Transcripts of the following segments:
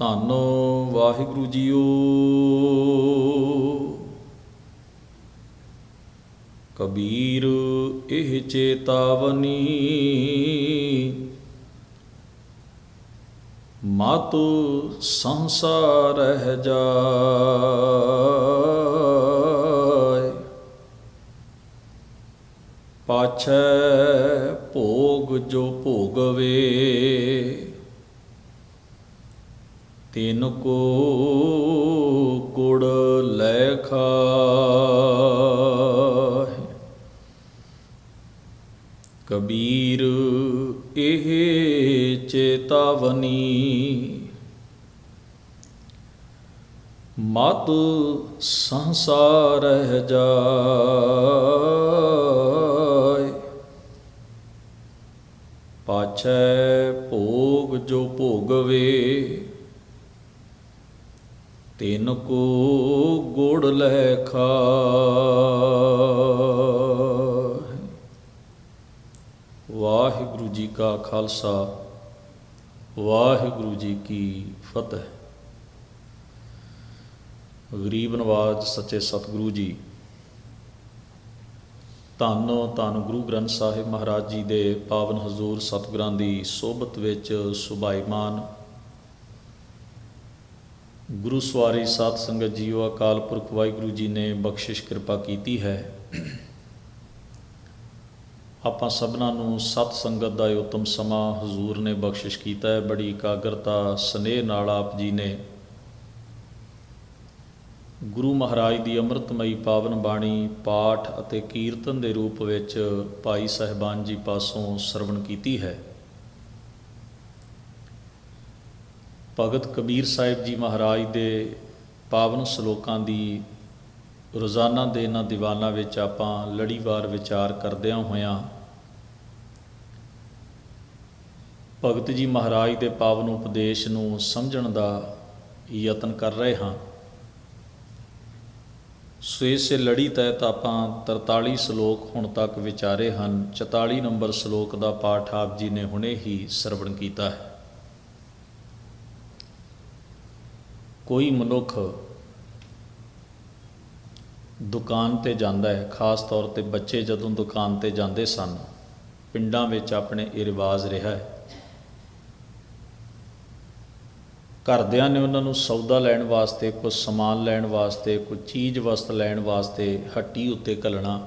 ਧੰਨ ਵਾਹਿਗੁਰੂ ਜੀਓ। ਕਬੀਰ ਇਹ ਚੇਤਾਵਨੀ ਮਤ ਸੰਸਾਰ ਰਹਿ ਜਾਏ। ਪਾਛੈ ਭੋਗ ਜੋ ਭੋਗਵੇ ਤਿਨ ਕੋ ਗੁੜ ਲੈ ਖਾਏ ਕਬੀਰ ਇਹ ਚੇਤਾਵਨੀ। ਮਤ ਸੰਸਾਰ ਰਹਿ ਜਾਏ। ਪਾਛੈ ਭੋਗ ਜੋ ਭੋਗਵੇ। ਤਿੰਨ ਕੋ ਗੁੜ ਲੈ ਖਾਏ ਵਾਹਿਗੁਰੂ ਜੀ ਕਾ ਖਾਲਸਾ, ਵਾਹਿਗੁਰੂ ਜੀ ਕੀ ਫਤਿਹ। ਗਰੀਬ ਨਵਾਜ ਸੱਚੇ ਸਤਿਗੁਰੂ ਜੀ, ਧੰਨ ਧੰਨ ਗੁਰੂ ਗ੍ਰੰਥ ਸਾਹਿਬ ਮਹਾਰਾਜ ਜੀ ਦੇ ਪਾਵਨ ਹਜ਼ੂਰ ਸਤਿਗੁਰਾਂ ਦੀ ਸੋਭਤ ਵਿੱਚ ਸੁਭਾਈਮਾਨ ਗੁਰੂ ਸਵਾਰੀ ਸਾਧ ਸੰਗਤ ਜੀਓ, ਅਕਾਲ ਪੁਰਖ ਵਾਹਿਗੁਰੂ ਜੀ ਨੇ ਬਖਸ਼ਿਸ਼ ਕਿਰਪਾ ਕੀਤੀ ਹੈ। ਆਪਾਂ ਸਭਨਾਂ ਨੂੰ ਸਤ ਸੰਗਤ ਦਾ ਇਹ ਉਤਮ ਸਮਾਂ ਹਜ਼ੂਰ ਨੇ ਬਖਸ਼ਿਸ਼ ਕੀਤਾ ਹੈ। ਬੜੀ ਇਕਾਗਰਤਾ, ਸਨੇਹ ਨਾਲ ਆਪ ਜੀ ਨੇ ਗੁਰੂ ਮਹਾਰਾਜ ਦੀ ਅੰਮ੍ਰਿਤਮਈ ਪਾਵਨ ਬਾਣੀ, ਪਾਠ ਅਤੇ ਕੀਰਤਨ ਦੇ ਰੂਪ ਵਿੱਚ ਭਾਈ ਸਹਿਬਾਨ ਜੀ ਪਾਸੋਂ ਸਰਵਣ ਕੀਤੀ ਹੈ। ਭਗਤ ਕਬੀਰ ਸਾਹਿਬ ਜੀ ਮਹਾਰਾਜ ਦੇ ਪਾਵਨ ਸ਼ਲੋਕਾਂ ਦੀ ਰੋਜ਼ਾਨਾ ਦੇ ਇਹਨਾਂ ਦੀਵਾਨਾਂ ਵਿੱਚ ਆਪਾਂ ਲੜੀਵਾਰ ਵਿਚਾਰ ਕਰਦਿਆਂ ਹੋਇਆਂ ਭਗਤ ਜੀ ਮਹਾਰਾਜ ਦੇ ਪਾਵਨ ਉਪਦੇਸ਼ ਨੂੰ ਸਮਝਣ ਦਾ ਯਤਨ ਕਰ ਰਹੇ ਹਾਂ। ਸੋ ਇਸੇ ਲੜੀ ਤਹਿਤ ਆਪਾਂ 43 ਸ਼ਲੋਕ ਹੁਣ ਤੱਕ ਵਿਚਾਰੇ ਹਨ। 44 ਨੰਬਰ ਸ਼ਲੋਕ ਦਾ ਪਾਠ ਆਪ ਜੀ ਨੇ ਹੁਣੇ ਹੀ ਸਰਵਣ ਕੀਤਾ ਹੈ। ਕੋਈ ਮਨੁੱਖ ਦੁਕਾਨ ਤੇ ਜਾਂਦਾ ਹੈ, ਖਾਸ ਤੌਰ ਤੇ ਬੱਚੇ ਜਦੋਂ ਦੁਕਾਨ ਤੇ ਜਾਂਦੇ ਸਨ, ਪਿੰਡਾਂ ਵਿੱਚ ਆਪਣੇ ਇਹ ਰਿਵਾਜ ਰਿਹਾ ਹੈ। ਘਰਦਿਆਂ ਨੇ ਉਹਨਾਂ ਨੂੰ ਸੌਦਾ ਲੈਣ ਵਾਸਤੇ ਕੁਝ ਸਮਾਨ ਲੈਣ ਵਾਸਤੇ ਕੋਈ ਚੀਜ਼ ਵਸਤ ਲੈਣ ਵਾਸਤੇ ਹੱਟੀ ਉੱਤੇ ਘੱਲਣਾ।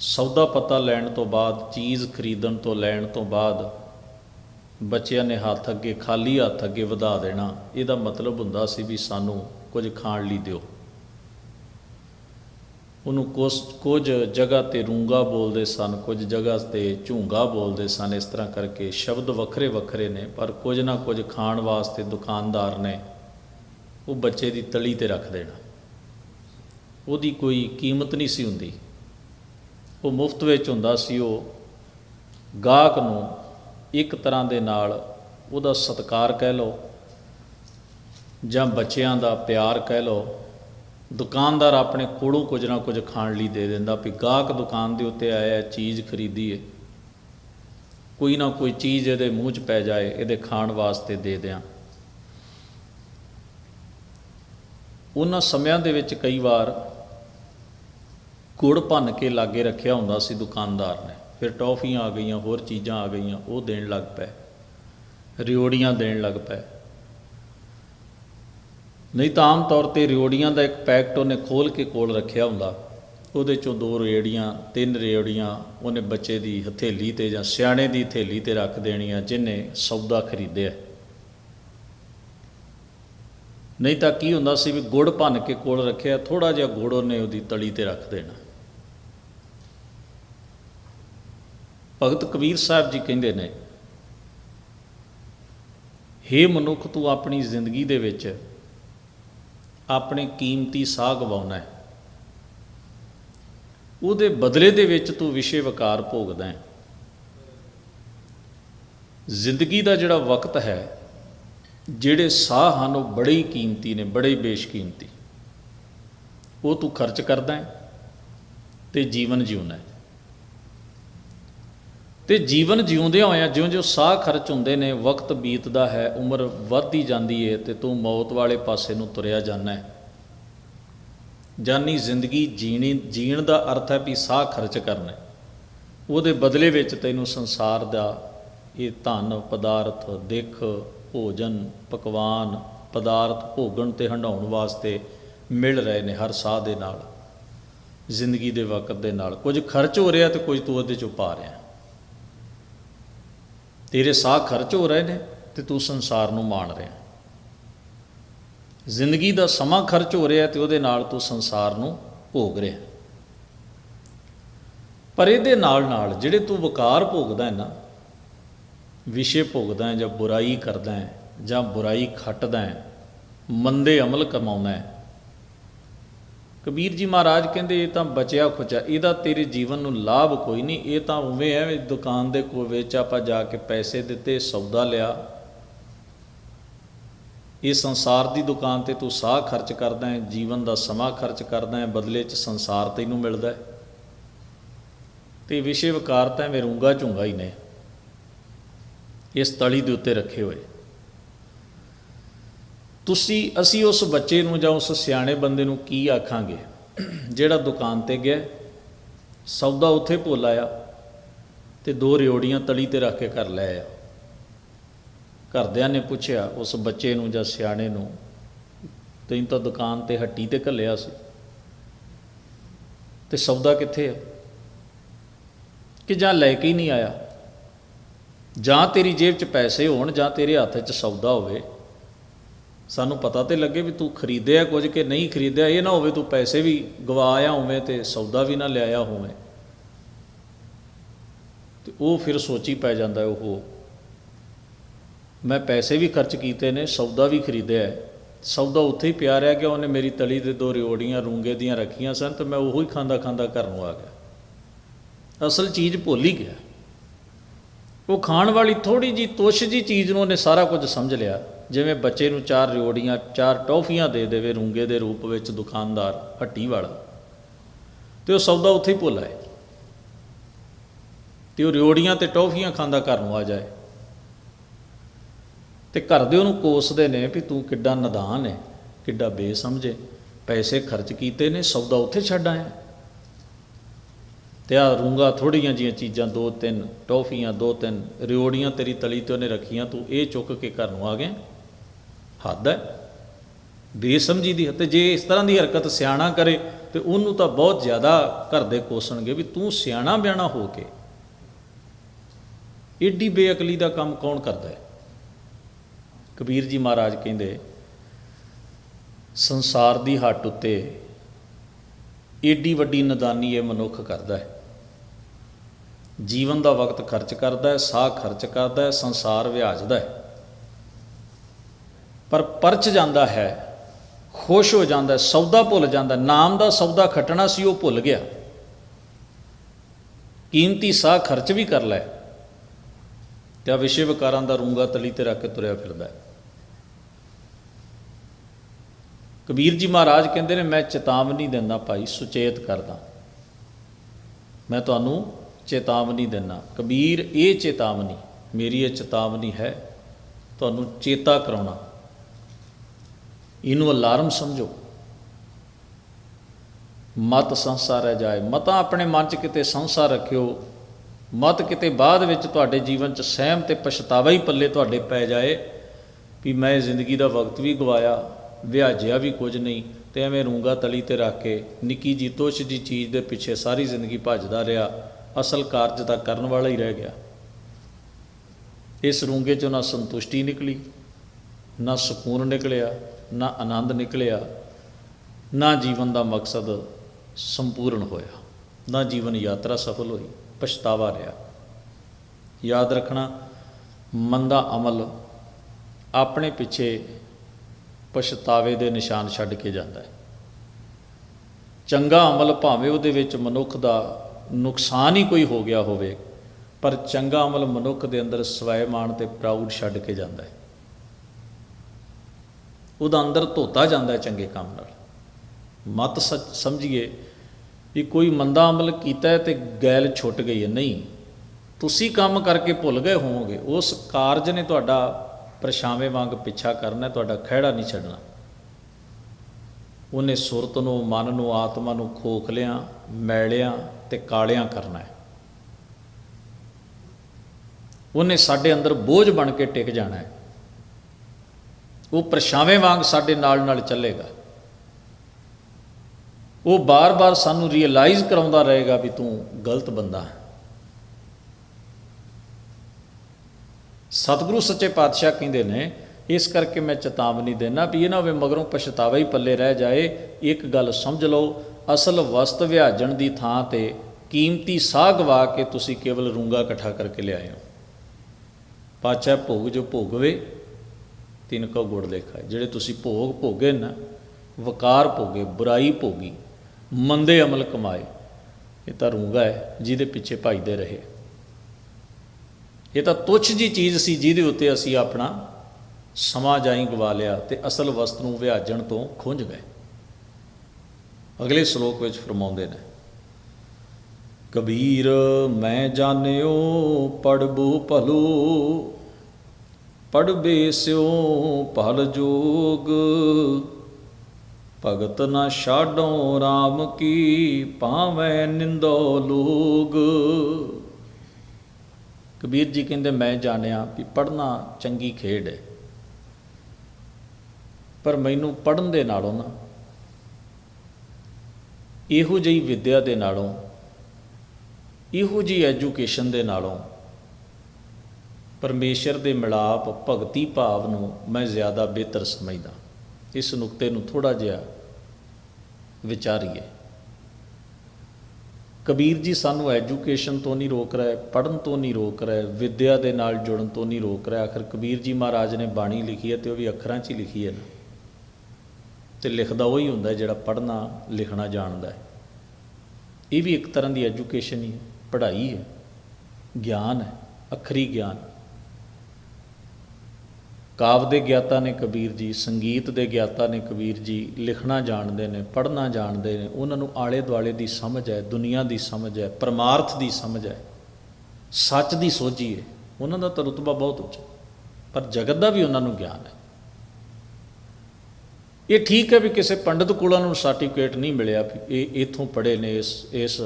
ਸੌਦਾ ਪਤਾ ਲੈਣ ਤੋਂ ਬਾਅਦ, ਚੀਜ਼ ਖਰੀਦਣ ਤੋਂ ਲੈਣ ਤੋਂ ਬਾਅਦ ਬੱਚਿਆਂ ਨੇ ਹੱਥ ਅੱਗੇ, ਖਾਲੀ ਹੱਥ ਅੱਗੇ ਵਧਾ ਦੇਣਾ, ਇਹਦਾ ਮਤਲਬ ਹੁੰਦਾ ਸੀ ਵੀ ਸਾਨੂੰ ਕੁਝ ਖਾਣ ਲਈ ਦਿਓ। ਉਹਨੂੰ ਕੁਝ ਕੁਝ ਜਗ੍ਹਾ ਤੇ ਰੂੰਗਾ ਬੋਲਦੇ ਸਨ, ਕੁਝ ਜਗ੍ਹਾ ਤੇ ਝੂੰਗਾ ਬੋਲਦੇ ਸਨ, ਇਸ ਤਰ੍ਹਾਂ ਕਰਕੇ ਸ਼ਬਦ ਵੱਖਰੇ ਵੱਖਰੇ ਨੇ, ਪਰ ਕੁਝ ਨਾ ਕੁਝ ਖਾਣ ਵਾਸਤੇ ਦੁਕਾਨਦਾਰ ਨੇ ਉਹ ਬੱਚੇ ਦੀ ਤਲੀ ਤੇ ਰੱਖ ਦੇਣਾ। ਉਹਦੀ ਕੋਈ ਕੀਮਤ ਨਹੀਂ ਸੀ ਹੁੰਦੀ। ਉਹ ਮੁਫਤ ਵਿੱਚ ਹੁੰਦਾ ਸੀ, ਉਹ ਗਾਹਕ ਨੂੰ ਇੱਕ ਤਰ੍ਹਾਂ ਦੇ ਨਾਲ ਉਹਦਾ ਸਤਿਕਾਰ ਕਹਿ ਲਓ, ਜਾਂ ਬੱਚਿਆਂ ਦਾ ਪਿਆਰ ਕਹਿ ਲਓ, ਦੁਕਾਨਦਾਰ ਆਪਣੇ ਕੋਲੋਂ ਕੁਝ ਨਾ ਕੁਝ ਖਾਣ ਲਈ ਦੇ ਦਿੰਦਾ ਵੀ ਗਾਹਕ ਦੁਕਾਨ ਦੇ ਉੱਤੇ ਆਇਆ, ਚੀਜ਼ ਖਰੀਦੀਏ। ਕੋਈ ਨਾ ਕੋਈ ਚੀਜ਼ ਇਹਦੇ ਮੂੰਹ 'ਚ ਪੈ ਜਾਏ, ਇਹਦੇ ਖਾਣ ਵਾਸਤੇ ਦੇ ਦਿਆਂ। ਉਹਨਾਂ ਸਮਿਆਂ ਦੇ ਵਿੱਚ ਕਈ ਵਾਰ ਗੁੜ ਭੰਨ ਕੇ ਲਾਗੇ ਰੱਖਿਆ ਹੁੰਦਾ ਸੀ ਦੁਕਾਨਦਾਰ ਨੇ। ਫਿਰ ਟੌਫੀਆਂ ਆ ਗਈਆਂ, ਹੋਰ ਚੀਜ਼ਾਂ ਆ ਗਈਆਂ, ਉਹ ਦੇਣ ਲੱਗ ਪਏ। ਰਿਓੜੀਆਂ ਦੇਣ ਲੱਗ ਪਏ। ਨਹੀਂ ਤਾਂ ਆਮ ਤੌਰ ਤੇ ਰਿਓੜੀਆਂ ਦਾ ਇੱਕ ਪੈਕਟ ਉਹਨੇ ਖੋਲ ਕੇ ਕੋਲ ਰੱਖਿਆ ਹੁੰਦਾ। ਉਹਦੇ ਚੋਂ ਦੋ ਰੇੜੀਆਂ ਤਿੰਨ ਰੇੜੀਆਂ ਉਹਨੇ ਬੱਚੇ ਦੀ ਹਥੇਲੀ ਤੇ ਜਾਂ ਸਿਆਣੇ ਦੀ ਹਥੇਲੀ ਤੇ ਰੱਖ ਦੇਣੀਆਂ, ਜਿਹਨੇ ਸੌਦਾ ਖਰੀਦਿਆ। ਨਹੀਂ ਤਾਂ ਕੀ ਹੁੰਦਾ ਸੀ ਵੀ ਗੁੜ ਭੰਨ ਕੇ ਕੋਲ ਰੱਖਿਆ ਥੋੜਾ ਜਿਹਾ ਗੁੜ ਉਹਨੇ ਉਹਦੀ ਤਲੀ ਤੇ ਰੱਖ ਦੇਣਾ। ਭਗਤ ਕਬੀਰ ਸਾਹਿਬ ਜੀ ਕਹਿੰਦੇ ਨੇ, ਹੇ ਮਨੁੱਖ, ਤੂੰ ਆਪਣੀ ਜ਼ਿੰਦਗੀ ਦੇ ਵਿੱਚ ਆਪਣੇ ਕੀਮਤੀ ਸਾਹ ਗਵਾਉਣਾ ਹੈ। ਉਹਦੇ ਬਦਲੇ ਦੇ ਵਿੱਚ ਤੂੰ ਵਿਸ਼ੇ ਵਕਾਰ ਭੋਗਦਾ ਹੈ। ਜ਼ਿੰਦਗੀ ਦਾ ਜਿਹੜਾ ਵਕਤ ਹੈ, ਜਿਹੜੇ ਸਾਹ ਹਨ, ਉਹ ਬੜੇ ਹੀ ਕੀਮਤੀ ਨੇ, ਬੜੇ ਬੇਸ਼ਕੀਮਤੀ। ਉਹ ਤੂੰ ਖਰਚ ਕਰਦਾ ਹੈ ਤੇ ਜੀਵਨ ਜਿਉਣਾ ਹੈ। ਤੇ ਜੀਵਨ ਜਿਉਂਦਿਆਂ ਹੋਇਆਂ ਜਿਉਂ-ਜਿਉਂ ਸਾਹ ਖਰਚ ਹੁੰਦੇ ਨੇ, ਵਕਤ ਬੀਤਦਾ ਹੈ, ਉਮਰ ਵੱਧਦੀ ਜਾਂਦੀ ਹੈ ਤੇ ਤੂੰ ਮੌਤ ਵਾਲੇ ਪਾਸੇ ਨੂੰ ਤੁਰਿਆ ਜਾਂਦਾ ਹੈ। ਜਾਨੀ ਜ਼ਿੰਦਗੀ ਜੀਣੀ, ਜੀਣ ਦਾ ਅਰਥ ਹੈ ਵੀ ਸਾਹ ਖਰਚ ਕਰਨਾ ਉਹਦੇ ਬਦਲੇ ਵਿੱਚ ਤੈਨੂੰ ਸੰਸਾਰ ਦਾ ਇਹ ਧਨ, ਪਦਾਰਥ, ਦਿੱਖ, ਭੋਜਨ, ਪਕਵਾਨ, ਪਦਾਰਥ ਭੋਗਣ ਤੇ ਹੰਡਾਉਣ ਵਾਸਤੇ ਮਿਲ ਰਹੇ ਨੇ ਹਰ ਸਾਹ ਦੇ ਨਾਲ, ਜ਼ਿੰਦਗੀ ਦੇ ਵਕਤ ਦੇ ਨਾਲ। ਕੁਝ ਖਰਚ ਹੋ ਰਿਹਾ ਤੇ ਕੁਝ ਤੂੰ ਉਹਦੇ ਚੋਂ ਪਾ ਰਿਹਾ। ਤੇਰੇ ਸਾਹ ਖਰਚ ਹੋ ਰਹੇ ਨੇ ਤੇ ਤੂੰ ਸੰਸਾਰ ਨੂੰ ਮਾਣ ਰਿਹਾ। ਜ਼ਿੰਦਗੀ ਦਾ ਸਮਾਂ ਖਰਚ ਹੋ ਰਿਹਾ ਤੇ ਉਹਦੇ ਨਾਲ ਤੂੰ ਸੰਸਾਰ ਨੂੰ ਭੋਗ ਰਿਹਾ। ਪਰ ਇਹਦੇ ਨਾਲ ਨਾਲ ਜਿਹੜੇ ਤੂੰ ਵਕਾਰ ਭੋਗਦਾ ਹੈ ਨਾ, ਵਿਸ਼ੇ ਭੋਗਦਾ ਹੈ ਜਾਂ ਬੁਰਾਈ ਕਰਦਾ ਹੈ ਜਾਂ ਬੁਰਾਈ ਖੱਟਦਾ ਹੈ, ਮੰਦੇ ਅਮਲ ਕਮਾਉਂਦਾ ਹੈ ਕਬੀਰ ਜੀ ਮਹਾਰਾਜ ਕਹਿੰਦੇ, ਇਹ ਤਾਂ ਬਚਿਆ ਖੁਚਾ ਇਹਦਾ ਤੇਰੇ ਜੀਵਨ ਨੂੰ ਲਾਭ ਕੋਈ ਨਹੀਂ, ਇਹ ਤਾਂ ਉਵੇਂ ਹੈ ਵੀ ਦੁਕਾਨ ਦੇ ਕੋਲ ਵਿੱਚ ਆਪਾਂ ਜਾ ਕੇ ਪੈਸੇ ਦਿੱਤੇ, ਸੌਦਾ ਲਿਆ। ਇਹ ਸੰਸਾਰ ਦੀ ਦੁਕਾਨ ਤੇ ਤੂੰ ਸਾਹ ਖਰਚ ਕਰਦਾ ਹੈ, ਜੀਵਨ ਦਾ ਸਮਾਂ ਖਰਚ ਕਰਦਾ ਹੈ, ਬਦਲੇ 'ਚ ਸੰਸਾਰ ਤੈਨੂੰ ਮਿਲਦਾ ਹੈ। ਤੇ ਵਿਸ਼ੇ ਵਿਕਾਰ ਤਾਂ ਐਵੇਂ ਰੂੰਗਾ ਝੁੰਗਾ ਹੀ ਨੇ। ਇਸ ਤਲੀ ਦੇ ਉੱਤੇ ਰੱਖੇ ਹੋਏ। ਤੁਸੀਂ, ਅਸੀਂ ਉਸ ਬੱਚੇ ਨੂੰ ਜਾਂ ਉਸ ਸਿਆਣੇ ਬੰਦੇ ਨੂੰ ਕੀ ਆਖਾਂਗੇ? ਜਿਹੜਾ ਦੁਕਾਨ ਤੇ ਗਿਆ, ਸੌਦਾ ਉੱਥੇ ਭੁੱਲ ਆਇਆ ਤੇ ਦੋ ਰਿਓੜੀਆਂ ਤਲੀ ਤੇ ਰੱਖ ਕੇ ਘਰ ਲੈ ਆਇਆ। ਘਰਦਿਆਂ ਨੇ ਪੁੱਛਿਆ, ਉਸ ਬੱਚੇ ਨੂੰ ਜਾਂ ਸਿਆਣੇ ਨੂੰ, ਤੈਨੂੰ ਤਾਂ ਦੁਕਾਨ ਤੇ ਹੱਟੀ ਤੇ ਘੱਲਿਆ ਸੀ। ਤੇ ਸੌਦਾ ਕਿੱਥੇ ਆ? ਕਿ ਜਾਂ ਲੈ ਕੇ ਹੀ ਨਹੀਂ ਆਇਆ। ਜਾਂ ਤੇਰੀ ਜੇਬ 'ਚ ਪੈਸੇ ਹੋਣ ਜਾਂ ਤੇਰੇ ਹੱਥ 'ਚ ਸੌਦਾ ਹੋਵੇ ਸਾਨੂੰ ਪਤਾ ਤੇ ਲੱਗੇ ਵੀ ਤੂੰ ਖਰੀਦਿਆ ਕੁਝ ਕਿ ਨਹੀਂ ਖਰੀਦਿਆ, ਇਹ ਨਾ ਹੋਵੇ ਤੂੰ ਪੈਸੇ ਵੀ ਗਵਾ ਆਇਆ ਹੋਵੇਂ ਤੇ ਸੌਦਾ ਵੀ ਨਾ ਲਿਆਇਆ ਹੋਵੇਂ। ਤੇ ਉਹ ਫਿਰ ਸੋਚੀ ਪੈ ਜਾਂਦਾ ਉਹ ਮੈਂ ਪੈਸੇ ਵੀ ਖਰਚ ਕੀਤੇ ਨੇ, ਸੌਦਾ ਵੀ ਖਰੀਦਿਆ ਸੌਦਾ ਉੱਥੇ ਹੀ ਪਿਆ ਰਿਹਾ ਕਿ ਉਹਨੇ ਮੇਰੀ ਤਲੀ ਦੇ ਦੋ ਰਿਓੜੀਆਂ, ਰੂੰਗੇ ਦੀਆਂ ਰੱਖੀਆਂ ਸਨ ਤੇ ਮੈਂ ਉਹੋ ਹੀ ਖਾਂਦਾ ਖਾਂਦਾ ਘਰ ਨੂੰ ਆ ਗਿਆ। ਅਸਲ ਚੀਜ਼ ਭੁੱਲ ਹੀ ਗਿਆ। ਉਹ ਖਾਣ ਵਾਲੀ ਥੋੜੀ ਜੀ ਤੁਸ਼ ਜੀ ਚੀਜ਼ ਨੂੰ ਉਹਨੇ ਸਾਰਾ ਕੁਝ ਸਮਝ ਲਿਆ। ਜਿਵੇਂ ਬੱਚੇ ਨੂੰ ਚਾਰ ਰਿਓੜੀਆਂ, ਚਾਰ ਟੌਫੀਆਂ ਦੇ ਦੇਵੇ ਰੂੰਗੇ ਦੇ ਰੂਪ ਵਿੱਚ ਦੁਕਾਨਦਾਰ ਹੱਟੀ ਵਾਲਾ। ਤੇ ਉਹ ਸੌਦਾ ਉੱਥੇ ਹੀ ਭੁੱਲ ਆਏ। ਤੇ ਉਹ ਰਿਓੜੀਆਂ ਤੇ ਟੌਫੀਆਂ ਖਾਂਦਾ ਘਰ ਨੂੰ ਆ ਜਾਏ। ਤੇ ਘਰ ਦੇ ਉਹਨੂੰ ਕੋਸਦੇ ਨੇ ਵੀ ਤੂੰ ਕਿੱਡਾ ਨਦਾਨ ਹੈ ਕਿੱਡਾ ਬੇਸਮਝੇ ਪੈਸੇ ਖਰਚ ਕੀਤੇ ਨੇ, ਸੌਦਾ ਉੱਥੇ ਛੱਡ ਆਇਆ। ਤੇ ਆ ਰੂੰਗਾ ਥੋੜੀਆਂ ਜੀਆਂ ਚੀਜ਼ਾਂ, ਦੋ ਤਿੰਨ ਟੌਫੀਆਂ, ਦੋ ਤਿੰਨ ਰਿਓੜੀਆਂ ਤੇਰੀ ਤਲੀ ਤੇ ਉਹਨੇ ਰੱਖੀਆਂ, ਤੂੰ ਇਹ ਚੁੱਕ ਕੇ ਘਰ ਨੂੰ ਆ ਗਿਆ। ਹੱਦ ਹੈ ਬੇਸਮਝੀ ਦੀ ਤੇ ਜੇ ਇਸ ਤਰ੍ਹਾਂ ਦੀ ਹਰਕਤ ਸਿਆਣਾ ਕਰੇ, ਤੇ ਉਹਨੂੰ ਤਾਂ ਬਹੁਤ ਜ਼ਿਆਦਾ ਘਰ ਦੇ ਕੋਸਣਗੇ ਵੀ ਤੂੰ ਸਿਆਣਾ ਬਿਆਣਾ ਹੋ ਕੇ। ਏਡੀ ਬੇਅਕਲੀ ਦਾ ਕੰਮ ਕੌਣ ਕਰਦਾ ਹੈ ਕਬੀਰ ਜੀ ਮਹਾਰਾਜ ਕਹਿੰਦੇ, ਸੰਸਾਰ ਦੀ ਹੱਟ ਉੱਤੇ ਏਡੀ ਵੱਡੀ ਨਦਾਨੀ ਇਹ ਮਨੁੱਖ ਕਰਦਾ ਹੈ ਜੀਵਨ ਦਾ ਵਕਤ ਖਰਚ ਕਰਦਾ ਹੈ, ਸਾਹ ਖਰਚ ਕਰਦਾ ਹੈ, ਸੰਸਾਰ ਵਿਆਜਦਾ ਹੈ। ਪਰ ਪਰਚ ਜਾਂਦਾ ਹੈ, ਖੁਸ਼ ਹੋ ਜਾਂਦਾ ਸੌਦਾ ਭੁੱਲ ਜਾਂਦਾ ਨਾਮ ਦਾ ਸੌਦਾ ਖੱਟਣਾ ਸੀ, ਉਹ ਭੁੱਲ ਗਿਆ। ਕੀਮਤੀ ਸਾਹ ਖਰਚ ਵੀ ਕਰ ਲੈ। ਤੇ ਵਿਸ਼ੇ ਵਿਕਾਰਾਂ ਦਾ ਰੂੰਗਾ ਤਲੀ ਤੇ ਰੱਖ ਕੇ ਤੁਰਿਆ ਫਿਰਦਾ ਹੈ। ਕਬੀਰ ਜੀ ਮਹਾਰਾਜ ਕਹਿੰਦੇ ਨੇ, ਮੈਂ ਚੇਤਾਵਨੀ ਦਿੰਦਾ ਭਾਈ, ਸੁਚੇਤ ਕਰਦਾ। ਮੈਂ ਤੁਹਾਨੂੰ ਚੇਤਾਵਨੀ ਦਿੰਦਾ ਕਬੀਰ, ਇਹ ਚੇਤਾਵਨੀ ਮੇਰੀ ਇਹ ਚੇਤਾਵਨੀ ਹੈ, ਤੁਹਾਨੂੰ ਚੇਤਾ ਕਰਾਉਣਾ। ਇਹਨੂੰ ਅਲਾਰਮ ਸਮਝੋ। ਮਤ ਸੰਸਾਰੈ ਜਾਏ। ਮਤਾਂ ਆਪਣੇ ਮਨ 'ਚ ਕਿਤੇ ਸੰਸਾਰ ਰੱਖਿਓ। ਮਤ ਕਿਤੇ ਬਾਅਦ ਵਿੱਚ ਤੁਹਾਡੇ ਜੀਵਨ 'ਚ ਸਹਿਮ ਤੇ ਪਛਤਾਵਾ ਹੀ ਪੱਲੇ ਤੁਹਾਡੇ ਪੈ ਜਾਏ ਵੀ ਮੈਂ ਜ਼ਿੰਦਗੀ ਦਾ ਵਕਤ ਵੀ ਗਵਾਇਆ, ਵਿਆਜਿਆ ਵੀ ਕੁਝ ਨਹੀਂ ਤੇ ਐਵੇਂ ਰੂੰਗਾ ਤਲੀ ਤੇ ਰੱਖ ਕੇ ਨਿੱਕੀ ਜੀ, ਤੁਛ ਜੀ ਚੀਜ਼ ਦੇ ਪਿੱਛੇ ਸਾਰੀ ਜ਼ਿੰਦਗੀ ਭੱਜਦਾ ਰਿਹਾ। ਅਸਲ ਕਾਰਜ ਤਾਂ ਕਰਨ ਵਾਲਾ ਹੀ ਰਹਿ ਗਿਆ। ਇਸ ਰੂੰਗੇ 'ਚੋਂ ਨਾ ਸੰਤੁਸ਼ਟੀ ਨਿਕਲੀ, ਨਾ ਸਕੂਨ ਨਿਕਲਿਆ, ਨਾ ਆਨੰਦ ਨਿਕਲਿਆ, ਨਾ ਜੀਵਨ ਦਾ ਮਕਸਦ ਸੰਪੂਰਨ ਹੋਇਆ, ਨਾ ਜੀਵਨ ਯਾਤਰਾ ਸਫਲ ਹੋਈ, ਪਛਤਾਵਾ ਰਿਹਾ। ਯਾਦ ਰੱਖਣਾ, ਮੰਦਾ ਅਮਲ ਆਪਣੇ ਪਿੱਛੇ ਪਛਤਾਵੇ ਦੇ ਨਿਸ਼ਾਨ ਛੱਡ ਕੇ ਜਾਂਦਾ ਹੈ। ਚੰਗਾ ਅਮਲ ਭਾਵੇਂ ਉਹਦੇ ਵਿੱਚ ਮਨੁੱਖ ਦਾ ਨੁਕਸਾਨ ਹੀ ਕੋਈ ਹੋ ਗਿਆ ਹੋਵੇ, ਪਰ ਚੰਗਾ ਅਮਲ ਮਨੁੱਖ ਦੇ ਅੰਦਰ ਸਵੈਮਾਨ ਤੇ ਪ੍ਰਾਊਡ ਛੱਡ ਕੇ ਜਾਂਦਾ ਹੈ। ਉਹਦਾ ਅੰਦਰ ਧੋਤਾ ਜਾਂਦਾ ਹੈ ਚੰਗੇ ਕੰਮ ਨਾਲ। ਮਤ ਸੱਚ ਸਮਝੀਏ ਵੀ ਕੋਈ ਮੰਦਾ ਅਮਲ ਕੀਤਾ ਹੈ ਤੇ ਗੈਲ ਛੁੱਟ ਗਈ ਹੈ। ਨਹੀਂ, ਤੁਸੀਂ ਕੰਮ ਕਰਕੇ ਭੁੱਲ ਗਏ ਹੋਵੋਗੇ। ਉਸ ਕਾਰਜ ਨੇ ਤੁਹਾਡਾ ਪਰਛਾਵੇਂ ਵਾਂਗ ਪਿੱਛਾ ਕਰਨਾ ਤੁਹਾਡਾ ਖਹਿੜਾ ਨਹੀਂ ਛੱਡਣਾ। ਉਹਨੇ ਸੁਰਤ ਨੂੰ, ਮਨ ਨੂੰ, ਆਤਮਾ ਨੂੰ ਖੋਖਲਿਆਂ ਮੈਲਿਆਂ ਤੇ ਕਾਲਿਆਂ ਕਰਨਾ ਹੈ। ਉਹਨੇ ਸਾਡੇ ਅੰਦਰ ਬੋਝ ਬਣ ਕੇ ਟਿਕ ਜਾਣਾ ਹੈ। ਉਹ ਪਰਛਾਵੇਂ ਵਾਂਗ ਸਾਡੇ ਨਾਲ ਨਾਲ ਚੱਲੇਗਾ। ਉਹ ਬਾਰ-ਬਾਰ ਸਾਨੂੰ ਰੀਅਲਾਈਜ਼ ਕਰਾਉਂਦਾ ਰਹੇਗਾ ਵੀ ਤੂੰ ਗਲਤ ਬੰਦਾ ਹੈ। ਸਤਿਗੁਰੂ ਸੱਚੇ ਪਾਤਸ਼ਾਹ ਕਹਿੰਦੇ ਨੇ ਇਸ ਕਰਕੇ ਮੈਂ ਚੇਤਾਵਨੀ ਦੇਣਾ ਵੀ ਇਹ ਨਾ ਹੋਵੇ ਮਗਰੋਂ ਪਛਤਾਵਾ ਹੀ ਪੱਲੇ ਰਹਿ ਜਾਏ। ਇੱਕ ਗੱਲ ਸਮਝ ਲਓ, ਅਸਲ ਵਸਤ ਵਿਆਜਣ ਦੀ ਥਾਂ ਤੇ ਕੀਮਤੀ ਸਾਹ ਗਵਾ ਕੇ ਤੁਸੀਂ ਕੇਵਲ ਰੂੰਗਾ ਇਕੱਠਾ ਕਰਕੇ ਲਿਆਏ ਹੋ। ਪਾਚਾ ਭੋਗ ਜੋ ਭੋਗਵੇ, ਤਿੰਨ ਕੋ ਗੁੜ ਲੇਖਾ ਜਿਹੜੇ ਤੁਸੀਂ ਭੋਗ ਭੋਗੇ ਨਾ, ਵਕਾਰ ਭੋਗੇ, ਬੁਰਾਈ ਭੋਗੀ, ਮੰਦੇ ਅਮਲ ਕਮਾਏ, ਇਹ ਤਾਂ ਰੂੰਗਾ ਹੈ, ਜਿਹਦੇ ਪਿੱਛੇ ਭਜਦੇ ਰਹੇ। ਇਹ ਤਾਂ ਤੁੱਛ ਜੀ ਚੀਜ਼ ਸੀ ਜਿਹਦੇ ਉੱਤੇ ਅਸੀਂ ਆਪਣਾ ਸਮਾਂ ਜਾਈ ਗਵਾ ਲਿਆ ਤੇ ਅਸਲ ਵਸਤ ਨੂੰ ਵਿਆਜਣ ਤੋਂ ਖੁੰਝ ਗਏ। ਅਗਲੇ ਸ਼ਲੋਕ ਵਿੱਚ ਫਰਮਾਉਂਦੇ ਨੇ, ਕਬੀਰ ਮੈਂ ਜਾਣਿਓ ਪੜਬੂ ਭਲੂ ਪੜਬੇ ਸਿਓ ਭਲ ਜੋਗ, ਭਗਤ ਨਾ ਛਾਡੋ RAM ਕੀ ਭਾਵੇਂ ਨਿੰਦੋ ਲੋਗ। ਕਬੀਰ ਜੀ ਕਹਿੰਦੇ, ਮੈਂ ਜਾਣਿਆ ਵੀ ਪੜਨਾ ਚੰਗੀ ਖੇਡ ਹੈ। ਪਰ ਮੈਨੂੰ ਪੜਨ ਦੇ ਨਾਲੋਂ ਨਾ, ਇਹੋ ਜਿਹੀ ਵਿੱਦਿਆ ਦੇ ਨਾਲੋਂ, ਇਹੋ ਜਿਹੀ ਐਜੂਕੇਸ਼ਨ ਦੇ ਨਾਲੋਂ ਪਰਮੇਸ਼ਰ ਦੇ ਮਿਲਾਪ, ਭਗਤੀ ਭਾਵ ਨੂੰ ਮੈਂ ਜ਼ਿਆਦਾ ਬਿਹਤਰ ਸਮਝਦਾ। ਇਸ ਨੁਕਤੇ ਨੂੰ ਥੋੜਾ ਜਿਹਾ ਵਿਚਾਰੀਏ। ਕਬੀਰ ਜੀ ਸਾਨੂੰ ਐਜੂਕੇਸ਼ਨ ਤੋਂ ਨਹੀਂ ਰੋਕ ਰਿਹਾ ਪੜਨ ਤੋਂ ਨਹੀਂ ਰੋਕ ਰਿਹਾ, ਵਿੱਦਿਆ ਦੇ ਨਾਲ ਜੁੜਨ ਤੋਂ ਨਹੀਂ ਰੋਕ ਰਿਹਾ। ਆਖਰ ਕਬੀਰ ਜੀ ਮਹਾਰਾਜ ਨੇ ਬਾਣੀ ਲਿਖੀ ਹੈ ਤੇ ਉਹ ਵੀ ਅੱਖਰਾਂ 'ਚ ਹੀ ਲਿਖੀ ਹੈ ਨਾ। ਤੇ ਲਿਖਦਾ ਉਹੀ ਹੁੰਦਾ ਜਿਹੜਾ ਪੜ੍ਹਨਾ, ਲਿਖਣਾ ਜਾਣਦਾ ਹੈ। ਇਹ ਵੀ ਇੱਕ ਤਰ੍ਹਾਂ ਦੀ ਐਜੂਕੇਸ਼ਨ ਹੀ ਹੈ, ਪੜ੍ਹਾਈ ਹੈ, ਗਿਆਨ ਹੈ, ਅਖਰੀ ਗਿਆਨ। ਕਾਵ ਦੇ ਗਿਆਤਾ ਨੇ ਕਬੀਰ ਜੀ, ਸੰਗੀਤ ਦੇ ਗਿਆਤਾ ਨੇ ਕਬੀਰ ਜੀ, ਲਿਖਣਾ ਜਾਣਦੇ ਨੇ, ਪੜ੍ਹਨਾ ਜਾਣਦੇ ਨੇ, ਉਹਨਾਂ ਨੂੰ ਆਲੇ ਦੁਆਲੇ ਦੀ ਸਮਝ ਹੈ, ਦੁਨੀਆ ਦੀ ਸਮਝ ਹੈ, ਪਰਮਾਰਥ ਦੀ ਸਮਝ ਹੈ, ਸੱਚ ਦੀ ਸੋਝੀ ਹੈ। ਉਹਨਾਂ ਦਾ ਤਾਂ ਰੁਤਬਾ ਬਹੁਤ ਉੱਚਾ, ਪਰ ਜਗਤ ਦਾ ਵੀ ਉਹਨਾਂ ਨੂੰ ਗਿਆਨ ਹੈ। ਇਹ ਠੀਕ ਹੈ ਵੀ ਕਿਸੇ ਪੰਡਤ ਕੋਲੋਂ ਨੂੰ ਸਰਟੀਫਿਕੇਟ ਨਹੀਂ ਮਿਲਿਆ ਵੀ ਇਹ ਇਥੋਂ ਪੜ੍ਹੇ ਨੇ, ਇਸ ਇਸ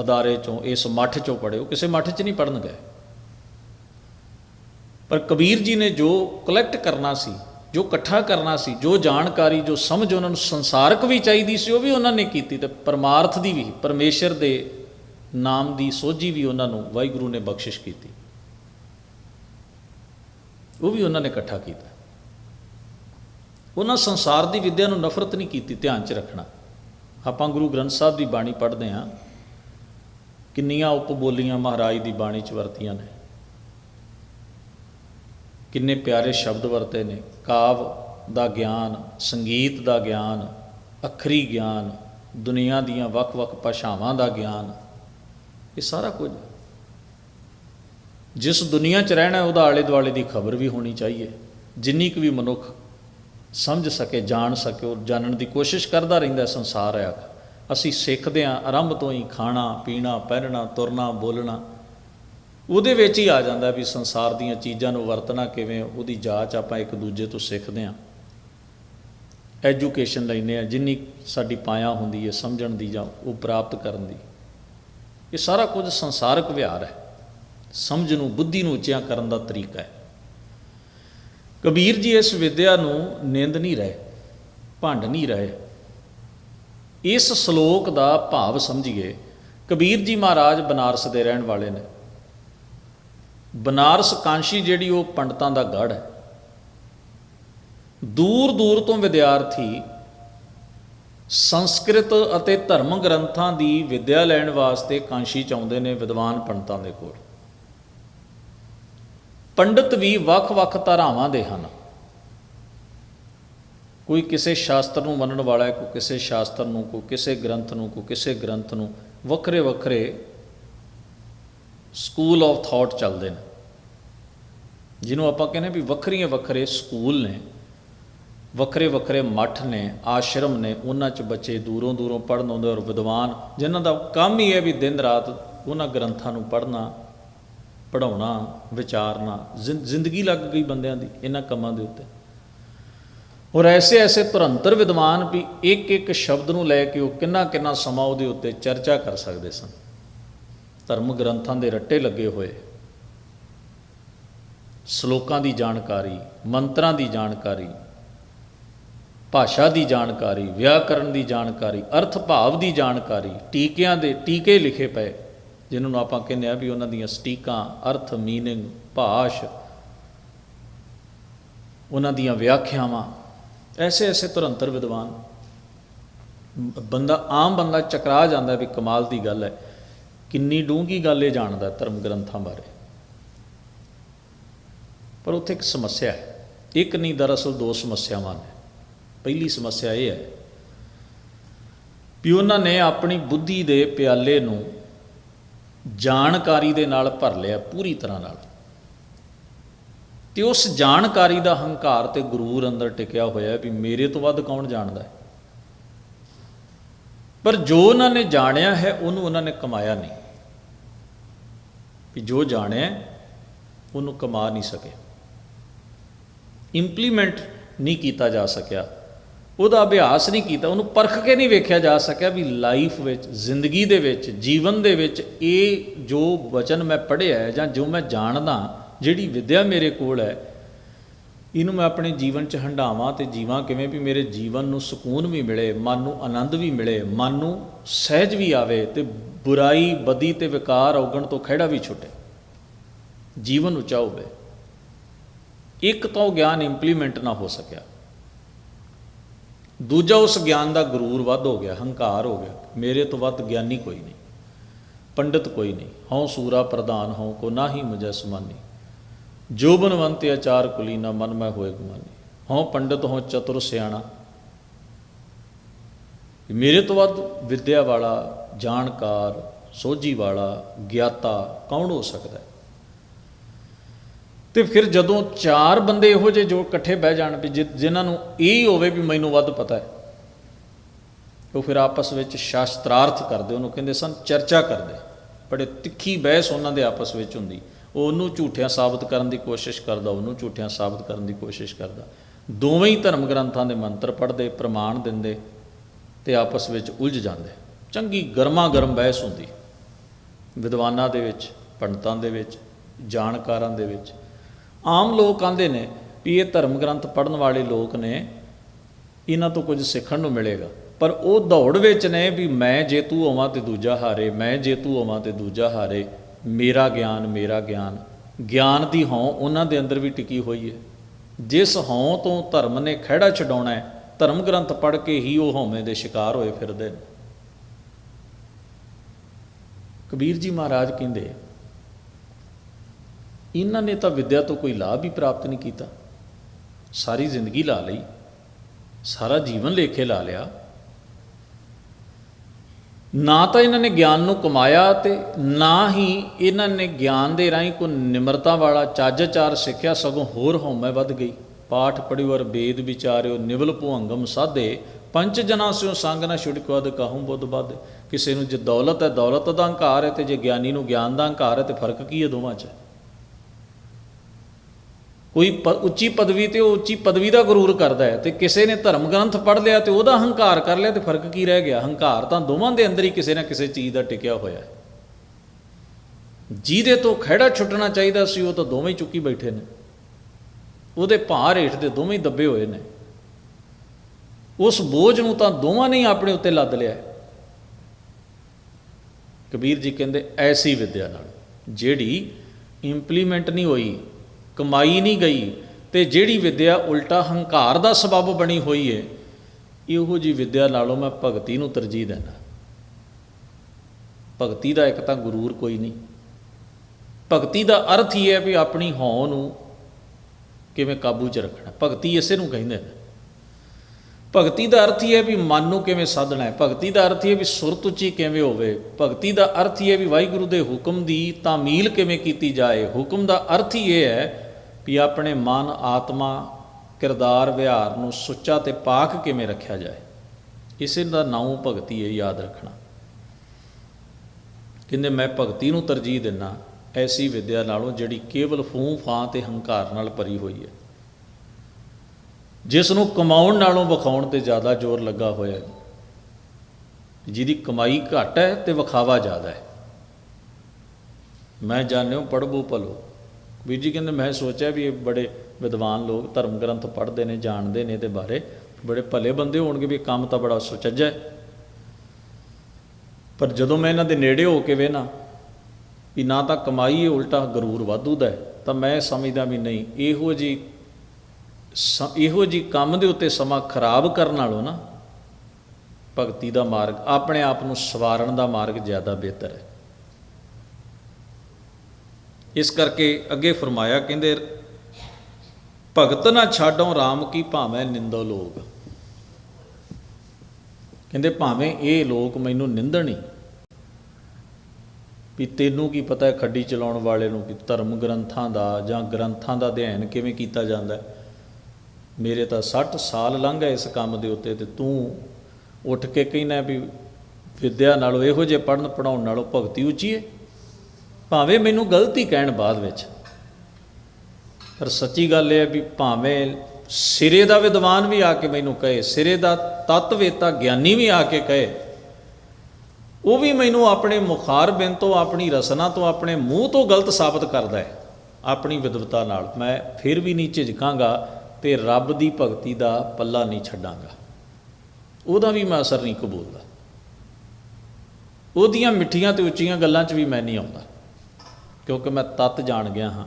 ਅਦਾਰੇ ਚੋਂ, ਇਸ ਮੱਠ ਚੋਂ ਪੜ੍ਹੇ। ਉਹ ਕਿਸੇ ਮੱਠ 'ਚ ਨਹੀਂ ਪੜਨ ਗਏ। ਪਰ ਕਬੀਰ ਜੀ ਨੇ ਜੋ ਕਲੈਕਟ ਕਰਨਾ ਸੀ, ਜੋ ਇਕੱਠਾ ਕਰਨਾ ਸੀ, ਜੋ ਜਾਣਕਾਰੀ, ਜੋ ਸਮਝ ਉਹਨਾਂ ਨੂੰ ਸੰਸਾਰਕ ਵੀ ਚਾਹੀਦੀ ਸੀ, ਉਹ ਵੀ ਉਹਨਾਂ ਨੇ ਕੀਤੀ ਤੇ ਪਰਮਾਰਥ ਦੀ ਵੀ, ਪਰਮੇਸ਼ਰ ਦੇ ਨਾਮ ਦੀ ਸੋਝੀ ਵੀ ਉਹਨਾਂ ਨੂੰ ਵਾਹਿਗੁਰੂ ਨੇ ਬਖਸ਼ਿਸ਼ ਕੀਤੀ। ਉਹ ਵੀ ਉਹਨਾਂ ਨੇ ਇਕੱਠਾ ਕੀਤਾ। ਉਹਨਾਂ ਸੰਸਾਰ ਦੀ ਵਿੱਦਿਆ ਨੂੰ ਨਫ਼ਰਤ ਨਹੀਂ ਕੀਤੀ, ਧਿਆਨ 'ਚ ਰੱਖਣਾ। ਆਪਾਂ ਗੁਰੂ ਗ੍ਰੰਥ ਸਾਹਿਬ ਦੀ ਬਾਣੀ ਪੜ੍ਹਦੇ ਹਾਂ। ਕਿੰਨੀਆਂ ਉਪਬੋਲੀਆਂ ਮਹਾਰਾਜ ਦੀ ਬਾਣੀ 'ਚ ਵਰਤੀਆਂ ਨੇ। ਕਿੰਨੇ ਪਿਆਰੇ ਸ਼ਬਦ ਵਰਤੇ ਨੇ। ਕਾਵ ਦਾ ਗਿਆਨ, ਸੰਗੀਤ ਦਾ ਗਿਆਨ, ਅਖਰੀ ਗਿਆਨ, ਦੁਨੀਆ ਦੀਆਂ ਵੱਖ-ਵੱਖ ਭਾਸ਼ਾਵਾਂ ਦਾ ਗਿਆਨ, ਇਹ ਸਾਰਾ ਕੁਝ ਜਿਸ ਦੁਨੀਆ 'ਚ ਰਹਿਣਾ ਉਹਦਾ ਆਲੇ ਦੁਆਲੇ ਦੀ ਖਬਰ ਵੀ ਹੋਣੀ ਚਾਹੀਏ। ਜਿੰਨੀ ਕੁ ਵੀ ਮਨੁੱਖ ਸਮਝ ਸਕੇ, ਜਾਣ ਸਕੇ, ਉਹ ਜਾਣਨ ਦੀ ਕੋਸ਼ਿਸ਼ ਕਰਦਾ ਰਹਿੰਦਾ ਸੰਸਾਰ ਹੈ ਅਸੀਂ ਸਿੱਖਦੇ ਹਾਂ, ਆਰੰਭ ਤੋਂ ਹੀ ਖਾਣਾ, ਪੀਣਾ, ਪਹਿਨਣਾ, ਤੁਰਨਾ, ਬੋਲਣਾ। ਉਹਦੇ ਵਿੱਚ ਹੀ ਆ ਜਾਂਦਾ ਵੀ ਸੰਸਾਰ ਦੀਆਂ ਚੀਜ਼ਾਂ ਨੂੰ ਵਰਤਣਾ ਕਿਵੇਂ, ਉਹਦੀ ਜਾਂਚ ਆਪਾਂ ਇੱਕ ਦੂਜੇ ਤੋਂ ਸਿੱਖਦੇ ਹਾਂ। ਐਜੂਕੇਸ਼ਨ ਲੈਂਦੇ ਆ ਜਿੰਨੀ ਸਾਡੀ ਪਾਇਆ ਹੁੰਦੀ ਹੈ ਸਮਝਣ ਦੀ ਜਾਂ ਉਹ ਪ੍ਰਾਪਤ ਕਰਨ ਦੀ। ਇਹ ਸਾਰਾ ਕੁਝ ਸੰਸਾਰਕ ਵਿਹਾਰ ਹੈ। ਸਮਝ ਨੂੰ, ਬੁੱਧੀ ਨੂੰ ਉੱਚਿਆਂ ਕਰਨ ਦਾ ਤਰੀਕਾ ਹੈ। ਕਬੀਰ ਜੀ ਇਸ ਵਿਦਿਆ ਨੂੰ ਨਿੰਦ ਨਹੀਂ ਰਹੇ, ਭੰਡ ਨਹੀਂ ਰਹੇ। ਇਸ ਸ਼ਲੋਕ ਦਾ ਭਾਵ ਸਮਝੀਏ, ਕਬੀਰ ਜੀ ਮਹਾਰਾਜ ਬਨਾਰਸ ਦੇ ਰਹਿਣ ਵਾਲੇ ਨੇ। ਬਨਾਰਸ ਕਾਂਸ਼ੀ ਜਿਹੜੀ ਉਹ ਪੰਡਤਾਂ ਦਾ ਗੜ ਹੈ। ਦੂਰ ਦੂਰ ਤੋਂ ਵਿਦਿਆਰਥੀ ਸੰਸਕ੍ਰਿਤ ਅਤੇ ਧਰਮ ਗ੍ਰੰਥਾਂ ਦੀ ਵਿਦਿਆ ਲੈਣ ਵਾਸਤੇ ਕਾਂਸ਼ੀ ਚ ਆਉਂਦੇ ਨੇ ਵਿਦਵਾਨ ਪੰਡਤਾਂ ਦੇ ਕੋਲ। ਪੰਡਤ ਵੀ ਵੱਖ-ਵੱਖ ਧਾਰਾਵਾਂ ਦੇ ਹਨ। ਕੋਈ ਕਿਸੇ ਸ਼ਾਸਤਰ ਨੂੰ ਮੰਨਣ ਵਾਲਾ ਹੈ, ਕੋਈ ਕਿਸੇ ਸ਼ਾਸਤਰ ਨੂੰ, ਕੋਈ ਕਿਸੇ ਗ੍ਰੰਥ ਨੂੰ, ਕੋਈ ਕਿਸੇ ਗ੍ਰੰਥ ਨੂੰ, ਵੱਖਰੇ ਵੱਖਰੇ ਸਕੂਲ ਆਫ ਥਾਟ ਚੱਲਦੇ ਨੇ। ਜਿਹਨੂੰ ਆਪਾਂ ਕਹਿੰਦੇ ਵੀ ਵੱਖਰੀਆਂ ਵੱਖਰੇ ਸਕੂਲ ਨੇ, ਵੱਖਰੇ ਵੱਖਰੇ ਮੱਠ ਨੇ, ਆਸ਼ਰਮ ਨੇ, ਉਹਨਾਂ 'ਚ ਬੱਚੇ ਦੂਰੋਂ ਦੂਰੋਂ ਪੜਨ ਆਉਂਦੇ ਔਰ ਵਿਦਵਾਨ, ਜਿਨ੍ਹਾਂ ਦਾ ਕੰਮ ਹੀ ਹੈ ਵੀ ਦਿਨ ਰਾਤ ਉਹਨਾਂ ਗ੍ਰੰਥਾਂ ਨੂੰ ਪੜ੍ਹਨਾ ਪੜਾਉਣਾ ਵਿਚਾਰਨਾ, ਜ਼ਿੰ- ਜ਼ਿੰਦਗੀ ਲੱਗ ਗਈ ਬੰਦਿਆਂ ਦੀ, ਇਹਨਾਂ ਕੰਮਾਂ ਦੇ ਉੱਤੇ। ਔਰ ਐਸੇ ਐਸੇ ਤੁਰੰਤਰ ਵਿਦਵਾਨ ਵੀ ਇੱਕ ਇੱਕ ਸ਼ਬਦ ਨੂੰ ਲੈ ਕੇ ਉਹ ਕਿੰਨਾ ਕਿੰਨਾ ਸਮਾਂ ਉਹਦੇ ਉੱਤੇ ਚਰਚਾ ਕਰ ਸਕਦੇ ਸਨ। ਧਰਮ ਗ੍ਰੰਥਾਂ ਦੇ ਰੱਟੇ ਲੱਗੇ ਹੋਏ। ਸ਼ਲੋਕਾਂ ਦੀ ਜਾਣਕਾਰੀ, ਮੰਤਰਾਂ ਦੀ ਜਾਣਕਾਰੀ, ਭਾਸ਼ਾ ਦੀ ਜਾਣਕਾਰੀ ਵਿਆਕਰਣ ਦੀ ਜਾਣਕਾਰੀ ਅਰਥ ਭਾਵ ਦੀ ਜਾਣਕਾਰੀ, ਟੀਕਿਆਂ ਦੇ, ਟੀਕੇ ਲਿਖੇ ਪਏ। ਜਿਨ੍ਹਾਂ ਨੂੰ ਆਪਾਂ ਕਹਿੰਦੇ ਆ ਵੀ ਉਹਨਾਂ ਦੀਆਂ ਸਟੀਕਾਂ, ਅਰਥ ਮੀਨਿੰਗ ਭਾਸ਼, ਉਹਨਾਂ ਦੀਆਂ ਵਿਆਖਿਆਵਾਂ, ਐਸੇ ਐਸੇ ਤੁਰੰਤਰ ਵਿਦਵਾਨ। ਬੰਦਾ ਆਮ ਬੰਦਾ ਚਕਰਾ ਜਾਂਦਾ ਵੀ ਕਮਾਲ ਦੀ ਗੱਲ ਹੈ। ਕਿੰਨੀ ਡੂੰਘੀ ਗੱਲ ਇਹ ਜਾਣਦਾ ਧਰਮ ਗ੍ਰੰਥਾਂ ਬਾਰੇ। ਪਰ ਉੱਥੇ ਇੱਕ ਸਮੱਸਿਆ ਹੈ। ਇੱਕ ਨਹੀਂ, ਦਰਅਸਲ ਦੋ ਸਮੱਸਿਆਵਾਂ ਨੇ। ਪਹਿਲੀ ਸਮੱਸਿਆ ਇਹ ਹੈ ਵੀ ਉਹਨਾਂ ਨੇ ਆਪਣੀ ਬੁੱਧੀ ਦੇ ਪਿਆਲੇ ਨੂੰ ਜਾਣਕਾਰੀ ਦੇ ਨਾਲ ਭਰ ਲਿਆ ਪੂਰੀ ਤਰ੍ਹਾਂ ਨਾਲ। ਤੇ ਉਸ ਜਾਣਕਾਰੀ ਦਾ ਹੰਕਾਰ ਤੇ ਗਰੂਰ ਅੰਦਰ ਟਿਕਿਆ ਹੋਇਆ ਵੀ ਮੇਰੇ ਤੋਂ ਵੱਧ ਕੌਣ ਜਾਣਦਾ ਹੈ? ਪਰ ਜੋ ਉਹਨਾਂ ਨੇ ਜਾਣਿਆ ਹੈ, ਉਹਨੂੰ ਉਹਨਾਂ ਨੇ ਕਮਾਇਆ ਨਹੀਂ। ਵੀ ਜੋ ਜਾਣਿਆ ਉਹਨੂੰ ਕਮਾ ਨਹੀਂ ਸਕੇ ਇੰਪਲੀਮੈਂਟ ਨਹੀਂ ਕੀਤਾ ਜਾ ਸਕਿਆ। ਉਹਦਾ ਅਭਿਆਸ ਨਹੀਂ ਕੀਤਾ, ਉਹਨੂੰ ਪਰਖ ਕੇ ਨਹੀਂ ਵੇਖਿਆ ਜਾ ਸਕਿਆ ਵੀ ਲਾਈਫ ਵਿੱਚ, ਜ਼ਿੰਦਗੀ ਦੇ ਵਿੱਚ, ਜੀਵਨ ਦੇ ਵਿੱਚ ਇਹ ਜੋ ਵਚਨ ਮੈਂ ਪੜ੍ਹਿਆ ਹੈ ਜਾਂ ਜੋ ਮੈਂ ਜਾਣਦਾ ਜਿਹੜੀ ਵਿਦਿਆ ਮੇਰੇ ਕੋਲ ਹੈ, ਇਹਨੂੰ ਮੈਂ ਆਪਣੇ ਜੀਵਨ 'ਚ ਹੰਡਾਵਾਂ ਤੇ ਜੀਵਾਂ ਕਿਵੇਂ ਵੀ ਮੇਰੇ ਜੀਵਨ ਨੂੰ ਸਕੂਨ ਵੀ ਮਿਲੇ, ਮਨ ਨੂੰ ਆਨੰਦ ਵੀ ਮਿਲੇ, ਮਨ ਨੂੰ ਸਹਿਜ ਵੀ ਆਵੇ ਤੇ ਬੁਰਾਈ, ਬਦੀ ਤੇ ਵਿਕਾਰ ਔਗਣ ਤੋਂ ਖਿਹੜਾ ਵੀ ਛੁੱਟੇ। ਜੀਵਨ ਉੱਚਾ ਹੋਵੇ ਇੱਕ ਤਾਂ ਉਹ ਗਿਆਨ ਇੰਪਲੀਮੈਂਟ ਨਾ ਹੋ ਸਕਿਆ। ਦੂਜਾ ਉਸ ਗਿਆਨ ਦਾ ਗਰੂਰ ਵੱਧ ਹੋ ਗਿਆ, ਹੰਕਾਰ ਹੋ ਗਿਆ। ਮੇਰੇ ਤੋਂ ਵੱਧ ਗਿਆਨੀ ਕੋਈ ਨਹੀਂ। ਪੰਡਿਤ ਕੋਈ ਨਹੀਂ। ਹਉ ਸੂਰਾ ਪ੍ਰਧਾਨ, ਹਉ ਕੋ ਨਾਹੀ ਮੁਝੈ ਸਮਾਨੀ। ਜੋ ਬਨਵੰਤ ਆਚਾਰ ਕੁਲੀਨਾ ਮਨ ਮੈਂ ਹੋਏ ਗੁਮਾਨੀ। ਹਉ ਪੰਡਿਤ, ਹਉ ਚਤੁਰ ਸਿਆਣਾ। ਮੇਰੇ ਤੋਂ ਵੱਧ ਵਿਦਿਆ ਵਾਲਾ, ਜਾਣਕਾਰ, ਸੋਝੀ ਵਾਲਾ, ਗਿਆਤਾ ਕੌਣ ਹੋ ਸਕਦਾ ਹੈ? ਤੇ ਫਿਰ ਜਦੋਂ ਚਾਰ ਬੰਦੇ ਇਹੋ ਜਿਹੇ ਜੋ ਇਕੱਠੇ ਬਹਿ ਜਾਣ ਵੀ ਜਿ- ਜਿਨ੍ਹਾਂ ਨੂੰ ਇਹ ਹੋਵੇ ਵੀ ਮੈਨੂੰ ਵੱਧ ਪਤਾ ਹੈ, ਉਹ ਫਿਰ ਆਪਸ ਵਿੱਚ ਸ਼ਾਸਤਰਾਰਥ ਕਰਦੇ, ਉਹਨੂੰ ਕਹਿੰਦੇ ਸਨ, ਚਰਚਾ ਕਰਦੇ। ਬੜੇ ਤਿੱਖੀ ਬਹਿਸ ਉਹਨਾਂ ਦੇ ਆਪਸ ਵਿੱਚ ਹੁੰਦੀ। ਉਹ ਉਹਨੂੰ ਝੂਠਿਆਂ ਸਾਬਤ ਕਰਨ ਦੀ ਕੋਸ਼ਿਸ਼ ਕਰਦਾ, ਉਹਨੂੰ ਝੂਠਿਆਂ ਸਾਬਤ ਕਰਨ ਦੀ ਕੋਸ਼ਿਸ਼ ਕਰਦਾ। ਦੋਵੇਂ ਹੀ ਧਰਮ ਗ੍ਰੰਥਾਂ ਦੇ ਮੰਤਰ ਪੜ੍ਹਦੇ, ਪ੍ਰਮਾਣ ਦਿੰਦੇ ਤੇ ਆਪਸ ਵਿੱਚ ਉਲਝ ਜਾਂਦੇ। ਚੰਗੀ ਗਰਮਾ ਗਰਮ ਬਹਿਸ ਹੁੰਦੀ। ਵਿਦਵਾਨਾਂ ਦੇ ਵਿੱਚ, ਪੰਡਤਾਂ ਦੇ ਵਿੱਚ, ਜਾਣਕਾਰਾਂ ਦੇ ਵਿੱਚ। ਆਮ ਲੋਕ ਆਂਦੇ ਨੇ ਵੀ ਇਹ ਧਰਮ ਗ੍ਰੰਥ ਪੜਨ ਵਾਲੇ ਲੋਕ ਨੇ, ਇਹਨਾਂ ਤੋਂ ਕੁਝ ਸਿੱਖਣ ਨੂੰ ਮਿਲੇਗਾ। ਪਰ ਉਹ ਦੌੜ ਵਿੱਚ ਨੇ ਵੀ ਮੈਂ ਜੇਤੂ ਹੋਵਾਂ ਤੇ ਦੂਜਾ ਹਾਰੇ, ਮੈਂ ਜੇਤੂ ਹੋਵਾਂ ਤੇ ਦੂਜਾ ਹਾਰੇ, ਮੇਰਾ ਗਿਆਨ ਮੇਰਾ ਗਿਆਨ। ਗਿਆਨ ਦੀ ਹਉ ਉਹਨਾਂ ਦੇ ਅੰਦਰ ਵੀ ਟਿਕੀ ਹੋਈ ਹੈ। ਜਿਸ ਹਉ ਤੋਂ ਧਰਮ ਨੇ ਖਿਹੜਾ ਛਡਾਉਣਾ ਹੈ, ਧਰਮ ਗ੍ਰੰਥ ਪੜ੍ਹ ਕੇ ਹੀ ਉਹ ਹਉਮੈ ਦੇ ਸ਼ਿਕਾਰ ਹੋਏ ਫਿਰਦੇ ਨੇ। ਕਬੀਰ ਜੀ ਮਹਾਰਾਜ ਕਹਿੰਦੇ ਇਹਨਾਂ ਨੇ ਤਾਂ ਵਿੱਦਿਆ ਤੋਂ ਕੋਈ ਲਾਭ ਹੀ ਪ੍ਰਾਪਤ ਨਹੀਂ ਕੀਤਾ। ਸਾਰੀ ਜ਼ਿੰਦਗੀ ਲਾ ਲਈ, ਸਾਰਾ ਜੀਵਨ ਲੇਖੇ ਲਾ ਲਿਆ। ਨਾ ਤਾਂ ਇਹਨਾਂ ਨੇ ਗਿਆਨ ਨੂੰ ਕਮਾਇਆ ਤੇ ਨਾ ਹੀ ਇਹਨਾਂ ਨੇ ਗਿਆਨ ਦੇ ਰਾਹੀਂ ਕੋ ਨਿਮਰਤਾ ਵਾਲਾ, ਚੱਜ-ਚਾਰ ਸਿੱਖਿਆ ਸਗੋਂ ਹੋਰ ਹਉਮੈ ਵੱਧ ਗਈ। ਪਾਠ ਪੜਿਓ ਅਰ ਵੇਦ ਵਿਚਾਰਿਓ, ਨਿਵਲ ਭੁੰਗਮ ਸਾਧੇ। ਪੰਜ ਜਨਾ ਸਿਓ ਸੰਗ ਨਾ ਛੁੜਕੋ ਅਦ ਕਹੂੰ ਬੁੱਧ ਬਦ ਕਿਸੇ ਨੂੰ ਜੇ ਦੌਲਤ ਹੈ, ਦੌਲਤ ਦਾ ਹੰਕਾਰ ਹੈ, ਤੇ ਜੇ ਗਿਆਨੀ ਨੂੰ ਗਿਆਨ ਦਾ ਹੰਕਾਰ ਹੈ, ਤੇ ਫ਼ਰਕ ਕੀ ਹੈ ਦੋਵਾਂ 'ਚ? ਕੋਈ ਪ- ਉੱਚੀ ਪਦਵੀ ਤੇ ਉਹ ਉੱਚੀ ਪਦਵੀ ਦਾ ਗਰੂਰ ਕਰਦਾ ਹੈ ਤੇ ਕਿਸੇ ਨੇ ਧਰਮ ਗ੍ਰੰਥ ਪੜ੍ਹ ਲਿਆ ਤੇ ਉਹਦਾ ਹੰਕਾਰ ਕਰ ਲਿਆ ਤੇ ਫ਼ਰਕ ਕੀ ਰਹਿ ਗਿਆ? ਹੰਕਾਰ ਤਾਂ ਦੋਵਾਂ ਦੇ ਅੰਦਰ ਹੀ ਕਿਸੇ ਨਾ ਕਿਸੇ ਚੀਜ਼ ਦਾ ਟਿਕਿਆ ਹੋਇਆ ਹੈ। ਜਿਹਦੇ ਤੋਂ ਖਿਹੜਾ ਛੁੱਟਣਾ ਚਾਹੀਦਾ ਸੀ, ਉਹ ਤਾਂ ਦੋਵੇਂ ਹੀ ਚੁੱਕੀ ਬੈਠੇ ਨੇ। ਉਹਦੇ ਭਾਰ ਹੇਠ ਦੇ ਦੋਵੇਂ ਹੀ ਦੱਬੇ ਹੋਏ ਨੇ। ਉਸ ਬੋਝ ਨੂੰ ਤਾਂ ਦੋਵਾਂ ਨੇ ਹੀ ਆਪਣੇ ਉੱਤੇ ਲੱਦ ਲਿਆ ਕਬੀਰ ਜੀ ਕਹਿੰਦੇ, ਐਸੀ ਵਿਦਿਆ ਨਾਲ, ਜਿਹੜੀ ਇੰਪਲੀਮੈਂਟ ਨਹੀਂ ਹੋਈ ਕਮਾਈ ਨਹੀਂ ਗਈ ਤੇ ਜਿਹੜੀ ਵਿਦਿਆ ਉਲਟਾ ਹੰਕਾਰ ਦਾ ਸਬਬ ਬਣੀ ਹੋਈ ਹੈ ਇਹੋ ਜੀ ਵਿਦਿਆ ਨਾਲੋਂ ਮੈਂ ਭਗਤੀ ਨੂੰ ਤਰਜੀਹ ਦਿੰਦਾ। ਭਗਤੀ ਦਾ ਇੱਕ ਤਾਂ ਗੁਰੂਰ ਕੋਈ ਨਹੀਂ। ਭਗਤੀ ਦਾ ਅਰਥ ਹੀ ਹੈ ਵੀ ਆਪਣੀ ਹਉ ਨੂੰ ਕਿਵੇਂ ਕਾਬੂ 'ਚ ਰੱਖਣਾ। ਭਗਤੀ ਇਸੇ ਨੂੰ ਕਹਿੰਦੇ ਨੇ। ਭਗਤੀ ਦਾ ਅਰਥ ਹੀ ਹੈ ਵੀ ਮਨ ਨੂੰ ਕਿਵੇਂ ਸਾਧਣਾ ਹੈ। ਭਗਤੀ ਦਾ ਅਰਥ ਹੀ ਹੈ ਵੀ ਸੁਰਤ ਉੱਚੀ ਕਿਵੇਂ ਹੋਵੇ। ਭਗਤੀ ਦਾ ਅਰਥ ਹੀ ਹੈ ਵੀ ਵਾਹਿਗੁਰੂ ਦੇ ਹੁਕਮ ਦੀ ਤਾਮੀਲ ਕਿਵੇਂ ਕੀਤੀ ਜਾਏ। ਹੁਕਮ ਦਾ ਅਰਥ ਹੀ ਇਹ ਹੈ ਵੀ ਆਪਣੇ ਮਨ, ਆਤਮਾ, ਕਿਰਦਾਰ, ਵਿਹਾਰ ਨੂੰ ਸੁੱਚਾ ਤੇ ਪਾਕ ਕਿਵੇਂ ਰੱਖਿਆ ਜਾਏ? ਇਸੇ ਦਾ ਨਾਮ ਭਗਤੀ ਹੈ ਯਾਦ ਰੱਖਣਾ। ਕਹਿੰਦੇ, ਮੈਂ ਭਗਤੀ ਨੂੰ ਤਰਜੀਹ ਦਿੰਨਾ ਐਸੀ ਵਿਦਿਆ ਨਾਲੋਂ ਜਿਹੜੀ ਕੇਵਲ ਫੂੰ ਫਾਂ ਤੇ ਹੰਕਾਰ ਨਾਲ ਭਰੀ ਹੋਈ ਹੈ। ਜਿਸ ਨੂੰ ਕਮਾਉਣ ਨਾਲੋਂ ਵਿਖਾਉਣ ਤੇ ਜ਼ਿਆਦਾ ਜ਼ੋਰ ਲੱਗਾ ਹੋਇਆ ਹੈ। ਜਿਹਦੀ ਕਮਾਈ ਘੱਟ ਹੈ ਤੇ ਵਿਖਾਵਾ ਜ਼ਿਆਦਾ ਹੈ। ਮੈਂ ਜਾਣਿਓ ਪੜਬੋ ਭਲੋ ਵੀਰ ਜੀ ਕਹਿੰਦੇ, ਮੈਂ ਸੋਚਿਆ ਵੀ ਇਹ ਬੜੇ ਵਿਦਵਾਨ ਲੋਕ ਧਰਮ ਗ੍ਰੰਥ ਪੜ੍ਹਦੇ ਨੇ, ਜਾਣਦੇ ਨੇ ਇਹਦੇ ਬਾਰੇ। ਬੜੇ ਭਲੇ ਬੰਦੇ ਹੋਣਗੇ ਵੀ ਕੰਮ ਤਾਂ ਬੜਾ ਸੁਚੱਜਾ ਹੈ। ਪਰ ਜਦੋਂ ਮੈਂ ਇਹਨਾਂ ਦੇ ਨੇੜੇ ਹੋ ਕੇ ਵੇਨਾ ਵੀ ਨਾ ਤਾਂ ਕਮਾਈ ਹੈ ਉਲਟਾ ਗਰੂਰ ਵਾਧੂ ਦਾ ਹੈ, ਤਾਂ ਮੈਂ ਸਮਝਦਾ ਵੀ ਨਹੀਂ, ਇਹੋ ਜੀ ਸ- ਇਹੋ ਜੀ ਕੰਮ ਦੇ ਉੱਤੇ ਸਮਾਂ ਖਰਾਬ ਕਰਨ ਨਾਲੋਂ ਨਾ ਭਗਤੀ ਦਾ ਮਾਰਗ ਆਪਣੇ ਆਪ ਨੂੰ ਸਵਾਰਨ ਦਾ ਮਾਰਗ ਜ਼ਿਆਦਾ ਬਿਹਤਰ ਹੈ। ਇਸ ਕਰਕੇ ਅੱਗੇ ਫਰਮਾਇਆ ਕਹਿੰਦੇ, ਭਗਤ ਨਾ ਛਾਡੋਂ RAM ਕੀ ਭਾਵੇਂ ਨਿੰਦੋ ਲੋਕ। ਕਹਿੰਦੇ, ਭਾਵੇਂ ਇਹ ਲੋਕ ਮੈਨੂੰ ਨਿੰਦਣ ਹੀ। ਵੀ ਤੈਨੂੰ ਕੀ ਪਤਾ ਹੈ ਖੱਡੀ ਚਲਾਉਣ ਵਾਲੇ ਨੂੰ ਕਿ ਧਰਮ ਗ੍ਰੰਥਾਂ ਦਾ ਜਾਂ ਗ੍ਰੰਥਾਂ ਦਾ ਅਧਿਐਨ ਕਿਵੇਂ ਕੀਤਾ ਜਾਂਦਾ ਮੇਰੇ ਤਾਂ 60 ਸਾਲ ਲੰਘ ਗਏ ਇਸ ਕੰਮ ਦੇ ਉੱਤੇ ਤੇ ਤੂੰ ਉੱਠ ਕੇ ਕਹਿੰਦਾ ਵੀ ਵਿਦਿਆ ਨਾਲੋਂ ਇਹੋ ਜਿਹੇ ਪੜਨ ਪੜਾਉਣ ਨਾਲੋਂ ਭਗਤੀ ਉੱਚੀ ਹੈ। ਭਾਵੇਂ ਮੈਨੂੰ ਗਲਤੀ ਕਹਿਣ ਬਾਅਦ ਵਿੱਚ। ਪਰ ਸੱਚੀ ਗੱਲ ਇਹ ਹੈ ਵੀ ਭਾਵੇਂ ਸਿਰੇ ਦਾ ਵਿਦਵਾਨ ਵੀ ਆ ਕੇ ਮੈਨੂੰ ਕਹੇ, ਸਿਰੇ ਦਾ ਤਤਵੇਤਾ ਗਿਆਨੀ ਵੀ ਆ ਕੇ ਕਹੇ, ਉਹ ਵੀ ਮੈਨੂੰ ਆਪਣੇ ਮੁਖਾਰ ਬਿੰਦ ਤੋਂ, ਆਪਣੀ ਰਸਨਾ ਤੋਂ, ਆਪਣੇ ਮੂੰਹ ਤੋਂ ਗਲਤ ਸਾਬਤ ਕਰਦਾ ਹੈ, ਆਪਣੀ ਵਿਦਵਤਾ ਨਾਲ। ਮੈਂ ਫਿਰ ਵੀ ਨਹੀਂ ਝਿਜਕਾਂਗਾ ਤੇ ਰੱਬ ਦੀ ਭਗਤੀ ਦਾ ਪੱਲਾ ਨਹੀਂ ਛੱਡਾਂਗਾ। ਉਹਦਾ ਵੀ ਮੈਂ ਅਸਰ ਨਹੀਂ ਕਬੂਲਦਾ। ਉਹਦੀਆਂ ਮਿੱਠੀਆਂ ਤੇ ਉੱਚੀਆਂ ਗੱਲਾਂ 'ਚ ਵੀ ਮੈਂ ਨਹੀਂ ਆਉਂਦਾ। ਕਿਉਂਕਿ ਮੈਂ ਤਤ ਜਾਣ ਗਿਆ ਹਾਂ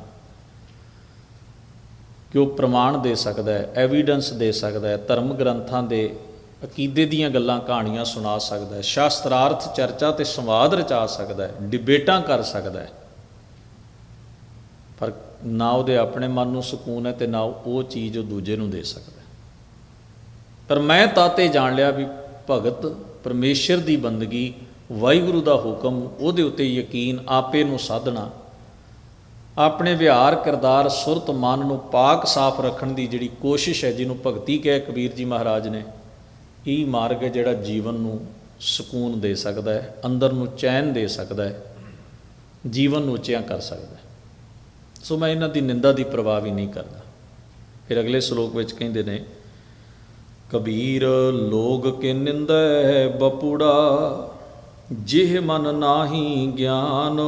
ਕਿ ਉਹ ਪ੍ਰਮਾਣ ਦੇ ਸਕਦਾ ਹੈ ਐਵੀਡੈਂਸ ਦੇ ਸਕਦਾ ਹੈ, ਧਰਮ ਗ੍ਰੰਥਾਂ ਦੇ ਅਕੀਦੇ ਦੀਆਂ ਗੱਲਾਂ, ਕਹਾਣੀਆਂ ਸੁਣਾ ਸਕਦਾ ਹੈ, ਸ਼ਾਸਤਰਾਰਥ ਚਰਚਾ ਤੇ ਸੰਵਾਦ ਰਚਾ ਸਕਦਾ ਹੈ, ਡਿਬੇਟਾਂ ਕਰ ਸਕਦਾ ਹੈ। ਪਰ ਨਾ ਉਹਦੇ ਆਪਣੇ ਮਨ ਨੂੰ ਸਕੂਨ ਹੈ ਤੇ ਨਾ ਉਹ ਚੀਜ਼ ਉਹ ਦੂਜੇ ਨੂੰ ਦੇ ਸਕਦਾ ਪਰ ਮੈਂ ਤਾਤੇ ਜਾਣ ਲਿਆ ਵੀ ਭਗਤ ਪਰਮੇਸ਼ਰ ਦੀ ਬੰਦਗੀ ਵਾਹਿਗੁਰੂ ਦਾ ਹੁਕਮ ਉਹਦੇ ਉੱਤੇ ਯਕੀਨ ਆਪੇ ਨੂੰ ਸਾਧਣਾ ਆਪਣੇ ਵਿਹਾਰ ਕਿਰਦਾਰ ਸੁਰਤ ਮਨ ਨੂੰ ਪਾਕ ਸਾਫ਼ ਰੱਖਣ ਦੀ ਜਿਹੜੀ ਕੋਸ਼ਿਸ਼ ਹੈ, ਜਿਹਨੂੰ ਭਗਤੀ ਕਹੇ ਕਬੀਰ ਜੀ ਮਹਾਰਾਜ ਨੇ, ਇਹ ਮਾਰਗ ਹੈ ਜਿਹੜਾ ਜੀਵਨ ਨੂੰ ਸਕੂਨ ਦੇ ਸਕਦਾ ਹੈ, ਅੰਦਰ ਨੂੰ ਚੈਨ ਦੇ ਸਕਦਾ ਹੈ, ਜੀਵਨ ਨੂੰ ਉੱਚਿਆਂ ਕਰ ਸਕਦਾ ਹੈ। ਸੋ ਮੈਂ ਇਹਨਾਂ ਦੀ ਨਿੰਦਾ ਦੀ ਪਰਵਾਹ ਵੀ ਨਹੀਂ ਕਰਦਾ। ਫਿਰ ਅਗਲੇ ਸ਼ਲੋਕ ਵਿੱਚ ਕਹਿੰਦੇ ਨੇ, ਕਬੀਰ ਲੋਗ ਕੇ ਨਿੰਦੈ ਬਪੂੜਾ, ਜਿਹ ਮਨ ਨਾਹੀ ਗਿਆਨ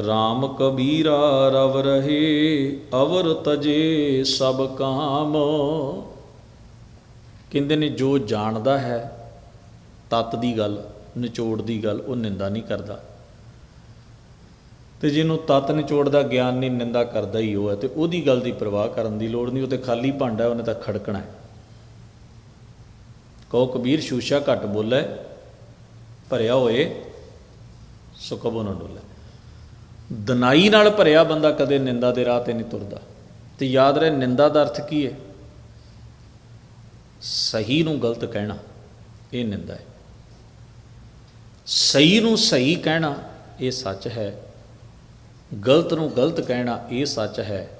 RAM ਕਬੀਰਾ ਰਵ ਰਹੇ, ਅਵਰ ਤਜੇ ਸਭ ਕਾਮ। ਕਹਿੰਦੇ ਨੇ, ਜੋ ਜਾਣਦਾ ਹੈ, ਤਤ ਦੀ ਗੱਲ, ਨਿਚੋੜ ਦੀ ਗੱਲ, ਉਹ ਨਿੰਦਾ ਨਹੀਂ ਕਰਦਾ। ਤੇ ਜਿਹਨੂੰ ਤਤ ਨਿਚੋੜ ਦਾ ਗਿਆਨ ਨਹੀਂ, ਨਿੰਦਾ ਕਰਦਾ ਹੀ ਉਹ ਹੈ, ਤੇ ਉਹਦੀ ਗੱਲ ਦੀ ਪਰਵਾਹ ਕਰਨ ਦੀ ਲੋੜ ਨਹੀਂ, ਉਹ ਤੇ ਖਾਲੀ ਭਾਂਡਾ ਉਹਨੇ ਤਾਂ ਖੜਕਣਾ ਹੈ। ਕਹੋ, ਕਬੀਰ ਸ਼ੂਸ਼ਾ ਘੱਟ ਬੋਲੇ, ਭਰਿਆ ਹੋਏ ਸੋ ਨਾ ਡੋਲੇ ਦਨਾਈ ਨਾਲ ਭਰਿਆ ਬੰਦਾ ਕਦੇ ਨਿੰਦਾ ਦੇ ਰਾਹ ਤੇ ਨਹੀਂ ਤੁਰਦਾ। ਤੇ ਯਾਦ ਰਹੇ, ਨਿੰਦਾ ਦਾ ਅਰਥ ਕੀ ਹੈ? ਸਹੀ ਨੂੰ ਗਲਤ ਕਹਿਣਾ, ਇਹ ਨਿੰਦਾ ਹੈ। ਸਹੀ ਨੂੰ ਸਹੀ ਕਹਿਣਾ, ਇਹ ਸੱਚ ਹੈ। ਗਲਤ ਨੂੰ ਗਲਤ ਕਹਿਣਾ, ਇਹ ਸੱਚ ਹੈ।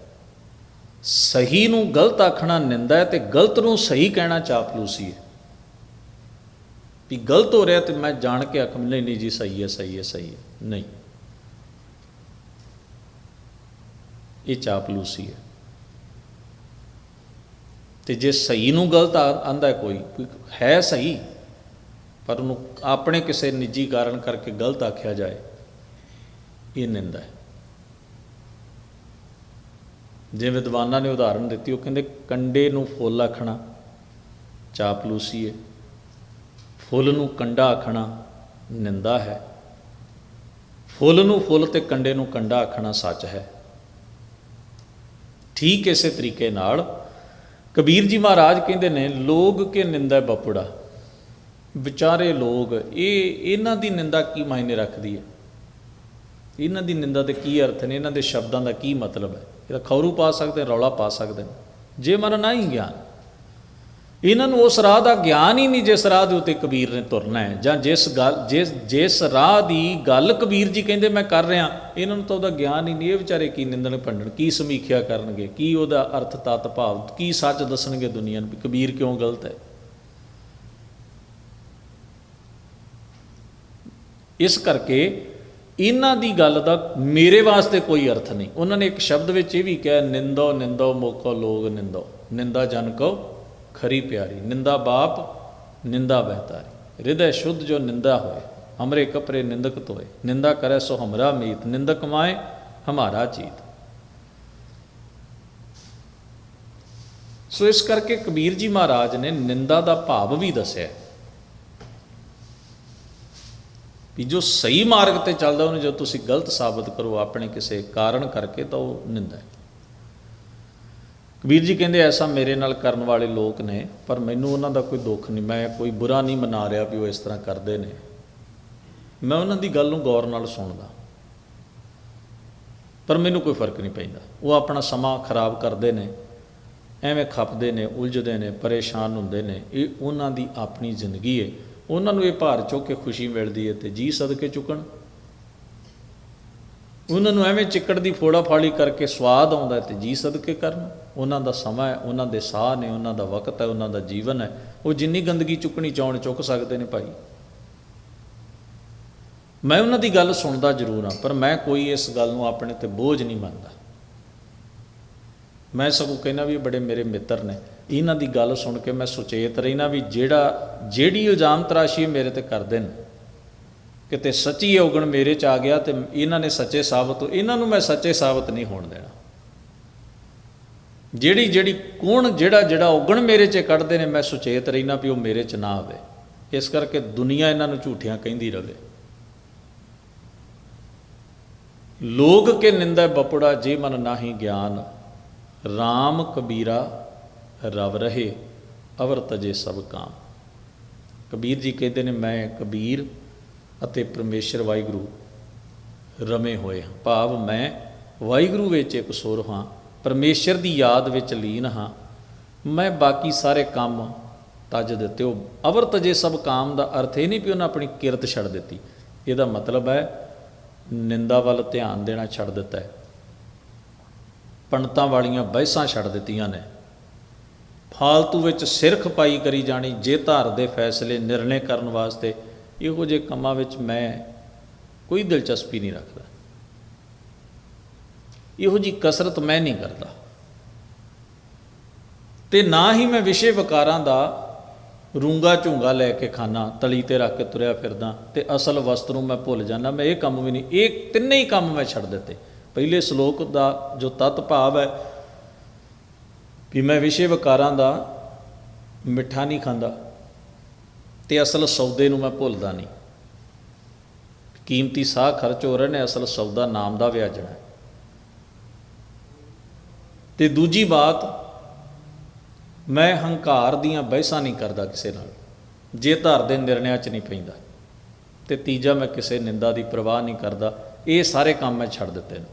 ਸਹੀ ਨੂੰ ਗਲਤ ਆਖਣਾ ਨਿੰਦਾ ਹੈ ਤੇ ਗਲਤ ਨੂੰ ਸਹੀ ਕਹਿਣਾ ਚਾਪਲੂਸੀ ਹੈ। ਵੀ ਗਲਤ ਹੋ ਰਿਹਾ ਤੇ ਮੈਂ ਜਾਣ ਕੇ ਆਖਮ, ਨਹੀਂ ਨਹੀਂ ਜੀ, ਸਹੀ ਹੈ ਸਹੀ ਹੈ ਸਹੀ ਹੈ। ਨਹੀਂ। ਇਹ ਚਾਪਲੂਸੀ ਹੈ। ਤੇ ਜੇ ਸਹੀ ਨੂੰ ਗਲਤ ਆਂਦਾ ਕੋਈ ਕੋਈ ਹੈ ਸਹੀ, ਪਰ ਉਹਨੂੰ ਆਪਣੇ ਕਿਸੇ ਨਿੱਜੀ ਕਾਰਨ ਕਰਕੇ ਗਲਤ ਆਖਿਆ ਜਾਏ, ਇਹ ਨਿੰਦਾ ਹੈ। ਜਿਵੇਂ ਵਿਦਵਾਨਾਂ ਨੇ ਉਦਾਹਰਨ ਦਿੱਤੀ, ਉਹ ਕਹਿੰਦੇ ਕੰਡੇ ਨੂੰ ਫੁੱਲ ਆਖਣਾ ਚਾਪਲੂਸੀ ਹੈ। ਫੁੱਲ ਨੂੰ ਕੰਡਾ ਆਖਣਾ ਨਿੰਦਾ ਹੈ। ਫੁੱਲ ਨੂੰ ਫੁੱਲ ਤੇ ਕੰਡੇ ਨੂੰ ਕੰਡਾ ਆਖਣਾ ਸੱਚ ਹੈ। ਠੀਕ ਇਸੇ ਤਰੀਕੇ ਨਾਲ ਕਬੀਰ ਜੀ ਮਹਾਰਾਜ ਕਹਿੰਦੇ ਨੇ, ਲੋਗ ਕੇ ਨਿੰਦਾ ਬਪੜਾ? ਵਿਚਾਰੇ ਲੋਗ, ਇਹ ਇਹਨਾਂ ਦੀ ਨਿੰਦਾ ਕੀ ਮਾਇਨੇ ਰੱਖਦੀ ਹੈ? ਇਹਨਾਂ ਦੀ ਨਿੰਦਾ ਦੇ ਕੀ ਅਰਥ ਨੇ? ਇਹਨਾਂ ਦੇ ਸ਼ਬਦਾਂ ਦਾ ਕੀ ਮਤਲਬ ਹੈ? ਇਹਦਾ ਖੌਰੂ ਪਾ ਸਕਦੇ ਰੌਲਾ ਪਾ ਸਕਦੇ ਨੇ। ਜੇ ਮਨ ਨਾ ਹੀ ਗਿਆਨ ਇਹਨਾਂ ਨੂੰ ਉਸ ਰਾਹ ਦਾ ਗਿਆਨ ਹੀ ਨਹੀਂ, ਜਿਸ ਰਾਹ ਦੇ ਉੱਤੇ ਕਬੀਰ ਨੇ ਤੁਰਨਾ ਹੈ, ਜਾਂ ਜਿਸ ਗੱਲ, ਜਿਸ ਜਿਸ ਰਾਹ ਦੀ ਗੱਲ ਕਬੀਰ ਜੀ ਕਹਿੰਦੇ ਮੈਂ ਕਰ ਰਿਹਾ, ਇਹਨਾਂ ਨੂੰ ਤਾਂ ਉਹਦਾ ਗਿਆਨ ਹੀ ਨਹੀਂ, ਇਹ ਵਿਚਾਰੇ ਕੀ ਨਿੰਦਣ ਭੰਡਣ, ਕੀ ਸਮੀਖਿਆ ਕਰਨਗੇ, ਕੀ ਉਹਦਾ ਅਰਥ, ਤਤ, ਭਾਵ, ਕੀ ਸੱਚ ਦੱਸਣਗੇ ਦੁਨੀਆ ਨੂੰ ਵੀ ਕਬੀਰ ਕਿਉਂ ਗਲਤ ਹੈ? ਇਸ ਕਰਕੇ ਇਹਨਾਂ ਦੀ ਗੱਲ ਦਾ ਮੇਰੇ ਵਾਸਤੇ ਕੋਈ ਅਰਥ ਨਹੀਂ। ਉਹਨਾਂ ਨੇ ਇੱਕ ਸ਼ਬਦ ਵਿੱਚ ਇਹ ਵੀ ਕਿਹਾ, ਨਿੰਦੋ ਨਿੰਦੋ, ਮੋਕੋ, ਲੋਗ, ਨਿੰਦੋ। ਨਿੰਦਾ ਜਨ ਕੋ ਖਰੀ ਪਿਆਰੀ, ਨਿੰਦਾ ਬਾਪ, ਨਿੰਦਾ ਬਹਿਤਾਰੀ। ਹਿਰਦੈ ਸ਼ੁੱਧ ਜੋ ਨਿੰਦਾ ਹੋਏ, ਹਮਰੇ ਕਪਰੇ ਨਿੰਦਕ ਤੋਏ ਨਿੰਦਾ ਕਰੇ ਸੋ ਹਮਰਾ ਮੀਤ, ਨਿੰਦਕ ਮਾਏ ਹਮਾਰਾ ਜੀਤ। ਸੋ ਇਸ ਕਰਕੇ ਕਬੀਰ ਜੀ ਮਹਾਰਾਜ ਨੇ ਨਿੰਦਾ ਦਾ ਭਾਵ ਵੀ ਦੱਸਿਆ। ਵੀ ਜੋ ਸਹੀ ਮਾਰਗ ਤੇ ਚੱਲਦਾ, ਉਹਨੂੰ ਜੋ ਤੁਸੀਂ ਗਲਤ ਸਾਬਤ ਕਰੋ, ਆਪਣੇ ਕਿਸੇ ਕਾਰਨ ਕਰਕੇ ਤਾਂ ਉਹ ਨਿੰਦਾ ਹੈ। ਕਬੀਰ ਜੀ ਕਹਿੰਦੇ ਐਸਾ ਮੇਰੇ ਨਾਲ ਕਰਨ ਵਾਲੇ ਲੋਕ ਨੇ, ਪਰ ਮੈਨੂੰ ਉਹਨਾਂ ਦਾ ਕੋਈ ਦੁੱਖ ਨਹੀਂ, ਮੈਂ ਕੋਈ ਬੁਰਾ ਨਹੀਂ ਮਨਾ ਰਿਹਾ ਵੀ ਉਹ ਇਸ ਤਰ੍ਹਾਂ ਕਰਦੇ ਨੇ। ਮੈਂ ਉਹਨਾਂ ਦੀ ਗੱਲ ਨੂੰ ਗੌਰ ਨਾਲ ਸੁਣਦਾ। ਪਰ ਮੈਨੂੰ ਕੋਈ ਫ਼ਰਕ ਨਹੀਂ ਪੈਂਦਾ। ਉਹ ਆਪਣਾ ਸਮਾਂ ਖਰਾਬ ਕਰਦੇ ਨੇ, ਐਵੇਂ ਖੱਪਦੇ ਨੇ, ਉਲਝਦੇ ਨੇ, ਪਰੇਸ਼ਾਨ ਹੁੰਦੇ ਨੇ। ਇਹ ਉਹਨਾਂ ਦੀ ਆਪਣੀ ਜ਼ਿੰਦਗੀ ਹੈ ਉਹਨਾਂ ਨੂੰ ਇਹ ਭਾਰ ਚੁੱਕ ਕੇ ਖੁਸ਼ੀ ਮਿਲਦੀ ਹੈ ਤੇ ਜੀ ਸਦਕੇ ਚੁੱਕਣ। ਉਹਨਾਂ ਨੂੰ ਐਵੇਂ ਚਿੱਕੜ ਦੀ ਫੋੜਾ ਫਾੜੀ ਕਰਕੇ ਸਵਾਦ ਆਉਂਦਾ ਹੈ ਤੇ ਜੀ ਸਦਕੇ ਕਰਨ। ਉਹਨਾਂ ਦਾ ਸਮਾਂ ਹੈ, ਉਹਨਾਂ ਦੇ ਸਾਹ ਨੇ, ਉਹਨਾਂ ਦਾ ਵਕਤ ਹੈ, ਉਹਨਾਂ ਦਾ ਜੀਵਨ ਹੈ। ਉਹ ਜਿੰਨੀ ਗੰਦਗੀ ਚੁੱਕਣੀ ਚਾਹਣ, ਚੁੱਕ ਸਕਦੇ ਨੇ ਭਾਈ। ਮੈਂ ਉਹਨਾਂ ਦੀ ਗੱਲ ਸੁਣਦਾ ਜ਼ਰੂਰ ਹਾਂ, ਪਰ ਮੈਂ ਕੋਈ ਇਸ ਗੱਲ ਨੂੰ ਆਪਣੇ ਤੇ ਬੋਝ ਨਹੀਂ ਮੰਨਦਾ। ਮੈਂ ਸਗੋਂ ਕਹਿੰਦਾ ਵੀ ਬੜੇ ਮੇਰੇ ਮਿੱਤਰ ਨੇ। ਇਹਨਾਂ ਦੀ ਗੱਲ ਸੁਣ ਕੇ ਮੈਂ ਸੁਚੇਤ ਰਹਿਣਾ ਵੀ ਜਿਹੜਾ, ਜਿਹੜੀ ਇਲਜ਼ਾਮ ਤਰਾਸ਼ੀ ਇਹ ਮੇਰੇ ਤੇ ਕਰਦੇ ਨੇ ਕਿਤੇ ਸੱਚੀ ਔਗਣ ਮੇਰੇ ਚ ਆ ਗਿਆ ਤੇ ਇਹਨਾਂ ਨੇ ਸੱਚੇ ਸਾਬਤ ਇਹਨਾਂ ਨੂੰ ਮੈਂ ਸੱਚੇ ਸਾਬਤ ਨਹੀਂ ਹੋਣ ਦੇਣਾ। ਜਿਹੜੀ ਜਿਹੜੀ ਕੌਣ ਜਿਹੜਾ ਜਿਹੜਾ ਔਗਣ ਮੇਰੇ ਚ ਕੱਢਦੇ ਨੇ, ਮੈਂ ਸੁਚੇਤ ਰਹਿਣਾ ਵੀ ਉਹ ਮੇਰੇ ਚ ਨਾ ਆਵੇ। ਇਸ ਕਰਕੇ ਦੁਨੀਆ ਇਹਨਾਂ ਨੂੰ ਝੂਠੀਆਂ ਕਹਿੰਦੀ ਰਵੇ। ਲੋਗ ਕੇ ਨਿੰਦਾ ਬਪੜਾ, ਜੇ ਮਨ ਨਾਹੀ ਗਿਆਨ RAM ਕਬੀਰਾ ਰਵ ਰਹੇ, ਅਵਰ ਤਜੇ ਸਭ ਕਾਮ। ਕਬੀਰ ਜੀ ਕਹਿੰਦੇ ਨੇ, ਮੈਂ ਕਬੀਰ ਅਤੇ ਪਰਮੇਸ਼ਰ ਵਾਹਿਗੁਰੂ ਰਮੇ ਹੋਏ ਹਾਂ। ਭਾਵ ਮੈਂ ਵਾਹਿਗੁਰੂ ਵਿੱਚ ਇੱਕ ਸੁਰ ਹਾਂ, ਪਰਮੇਸ਼ਰ ਦੀ ਯਾਦ ਵਿੱਚ ਲੀਨ ਹਾਂ। ਮੈਂ ਬਾਕੀ ਸਾਰੇ ਕੰਮ ਤਜ ਦਿੱਤੇ। ਉਹ ਅਵਰ ਤਜੇ ਸਭ ਕਾਮ ਦਾ ਅਰਥ ਇਹ ਨਹੀਂ ਵੀ ਉਹਨਾਂ ਆਪਣੀ ਕਿਰਤ ਛੱਡ ਦਿੱਤੀ। ਇਹਦਾ ਮਤਲਬ ਹੈ ਨਿੰਦਾ ਵੱਲ ਧਿਆਨ ਦੇਣਾ ਛੱਡ ਦਿੱਤਾ ਹੈ। ਪੰਡਤਾਂ ਵਾਲੀਆਂ ਬਹਿਸਾਂ ਛੱਡ ਦਿੱਤੀਆਂ ਨੇ। ਫਾਲਤੂ ਵਿੱਚ ਸਿਰ ਖਪਾਈ ਕਰੀ ਜਾਣੀ, ਜੇ ਧਾਰ ਦੇ ਫੈਸਲੇ ਨਿਰਣੇ ਕਰਨ ਵਾਸਤੇ ਇਹੋ ਜਿਹੇ ਕੰਮਾਂ ਵਿੱਚ ਮੈਂ ਕੋਈ ਦਿਲਚਸਪੀ ਨਹੀਂ ਰੱਖਦਾ। ਇਹੋ ਜੀ ਕਸਰਤ ਮੈਂ ਨਹੀਂ ਕਰਦਾ। ਤੇ ਨਾ ਹੀ ਮੈਂ ਵਿਸ਼ੇ ਵਿਕਾਰਾਂ ਦਾ ਰੂੰਗਾ ਝੂੰਗਾ ਲੈ ਕੇ ਖਾਣਾ ਤਲੀ ਤੇ ਰੱਖ ਕੇ ਤੁਰਿਆ ਫਿਰਦਾ ਤੇ ਅਸਲ ਵਸਤ ਨੂੰ ਮੈਂ ਭੁੱਲ ਜਾਂਦਾ, ਮੈਂ ਇਹ ਕੰਮ ਵੀ ਨਹੀਂ, ਇਹ ਤਿੰਨੇ ਹੀ ਕੰਮ ਮੈਂ ਛੱਡ ਦਿੱਤੇ। ਪਹਿਲੇ ਸ਼ਲੋਕ ਦਾ ਜੋ ਤਤ ਭਾਵ ਹੈ ਵੀ ਮੈਂ ਵਿਸ਼ੇ ਵਿਕਾਰਾਂ ਦਾ ਮਿੱਠਾ ਨਹੀਂ ਖਾਂਦਾ ਤੇ ਅਸਲ ਸੌਦੇ ਨੂੰ ਮੈਂ ਭੁੱਲਦਾ ਨਹੀਂ। ਕੀਮਤੀ ਸਾਹ ਖਰਚ ਹੋ ਰਹੇ ਨੇ, ਅਸਲ ਸੌਦਾ ਨਾਮ ਦਾ ਵਿਆਜਣਾ ਹੈ। ਤੇ ਦੂਜੀ ਬਾਤ, ਮੈਂ ਹੰਕਾਰ ਦੀਆਂ ਬਹਿਸਾਂ ਨਹੀਂ ਕਰਦਾ ਕਿਸੇ ਨਾਲ। ਜੇ ਧਰ ਦੇ ਨਿਰਣਿਆਂ 'ਚ ਨਹੀਂ ਪੈਂਦਾ ਤੇ ਤੀਜਾ ਮੈਂ ਕਿਸੇ ਨਿੰਦਾ ਦੀ ਪਰਵਾਹ ਨਹੀਂ ਕਰਦਾ, ਇਹ ਸਾਰੇ ਕੰਮ ਮੈਂ ਛੱਡ ਦਿੱਤੇ ਨੇ।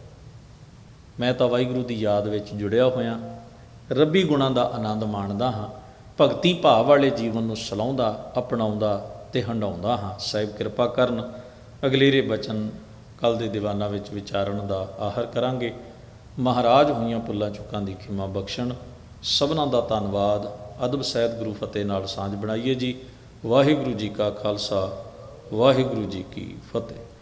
ਮੈਂ ਤਾਂ ਵਾਹਿਗੁਰੂ ਦੀ ਯਾਦ ਵਿੱਚ ਜੁੜਿਆ ਹੋਇਆ, ਰੱਬੀ ਗੁਣਾਂ ਦਾ ਆਨੰਦ ਮਾਣਦਾ ਹਾਂ। ਭਗਤੀ ਭਾਵ ਵਾਲੇ ਜੀਵਨ ਨੂੰ ਸਲਾਉਂਦਾ, ਅਪਣਾਉਂਦਾ ਤੇ ਹੰਡਾਉਂਦਾ ਹਾਂ। ਸਾਹਿਬ ਕਿਰਪਾ ਕਰਨ ਅਗਲੇਰੇ ਬਚਨ ਕੱਲ ਦੇ ਦੀਵਾਨਾਂ ਵਿੱਚ ਵਿਚਾਰਨ ਦਾ ਆਹਰ ਕਰਾਂਗੇ। ਮਹਾਰਾਜ ਹੋਈਆਂ ਪੁੱਲਾਂ ਚੁੱਕਾਂ ਦੀ ਖਿਮਾ ਬਖਸ਼ਣ। ਸਭਨਾਂ ਦਾ ਧੰਨਵਾਦ। ਅਦਬ ਸਹਿਤ ਗੁਰੂ ਫਤਿਹ ਨਾਲ ਸਾਂਝ ਬਣਾਈਏ ਜੀ। ਵਾਹਿਗੁਰੂ ਜੀ ਕਾ ਖਾਲਸਾ, ਵਾਹਿਗੁਰੂ ਜੀ ਕੀ ਫਤਿਹ।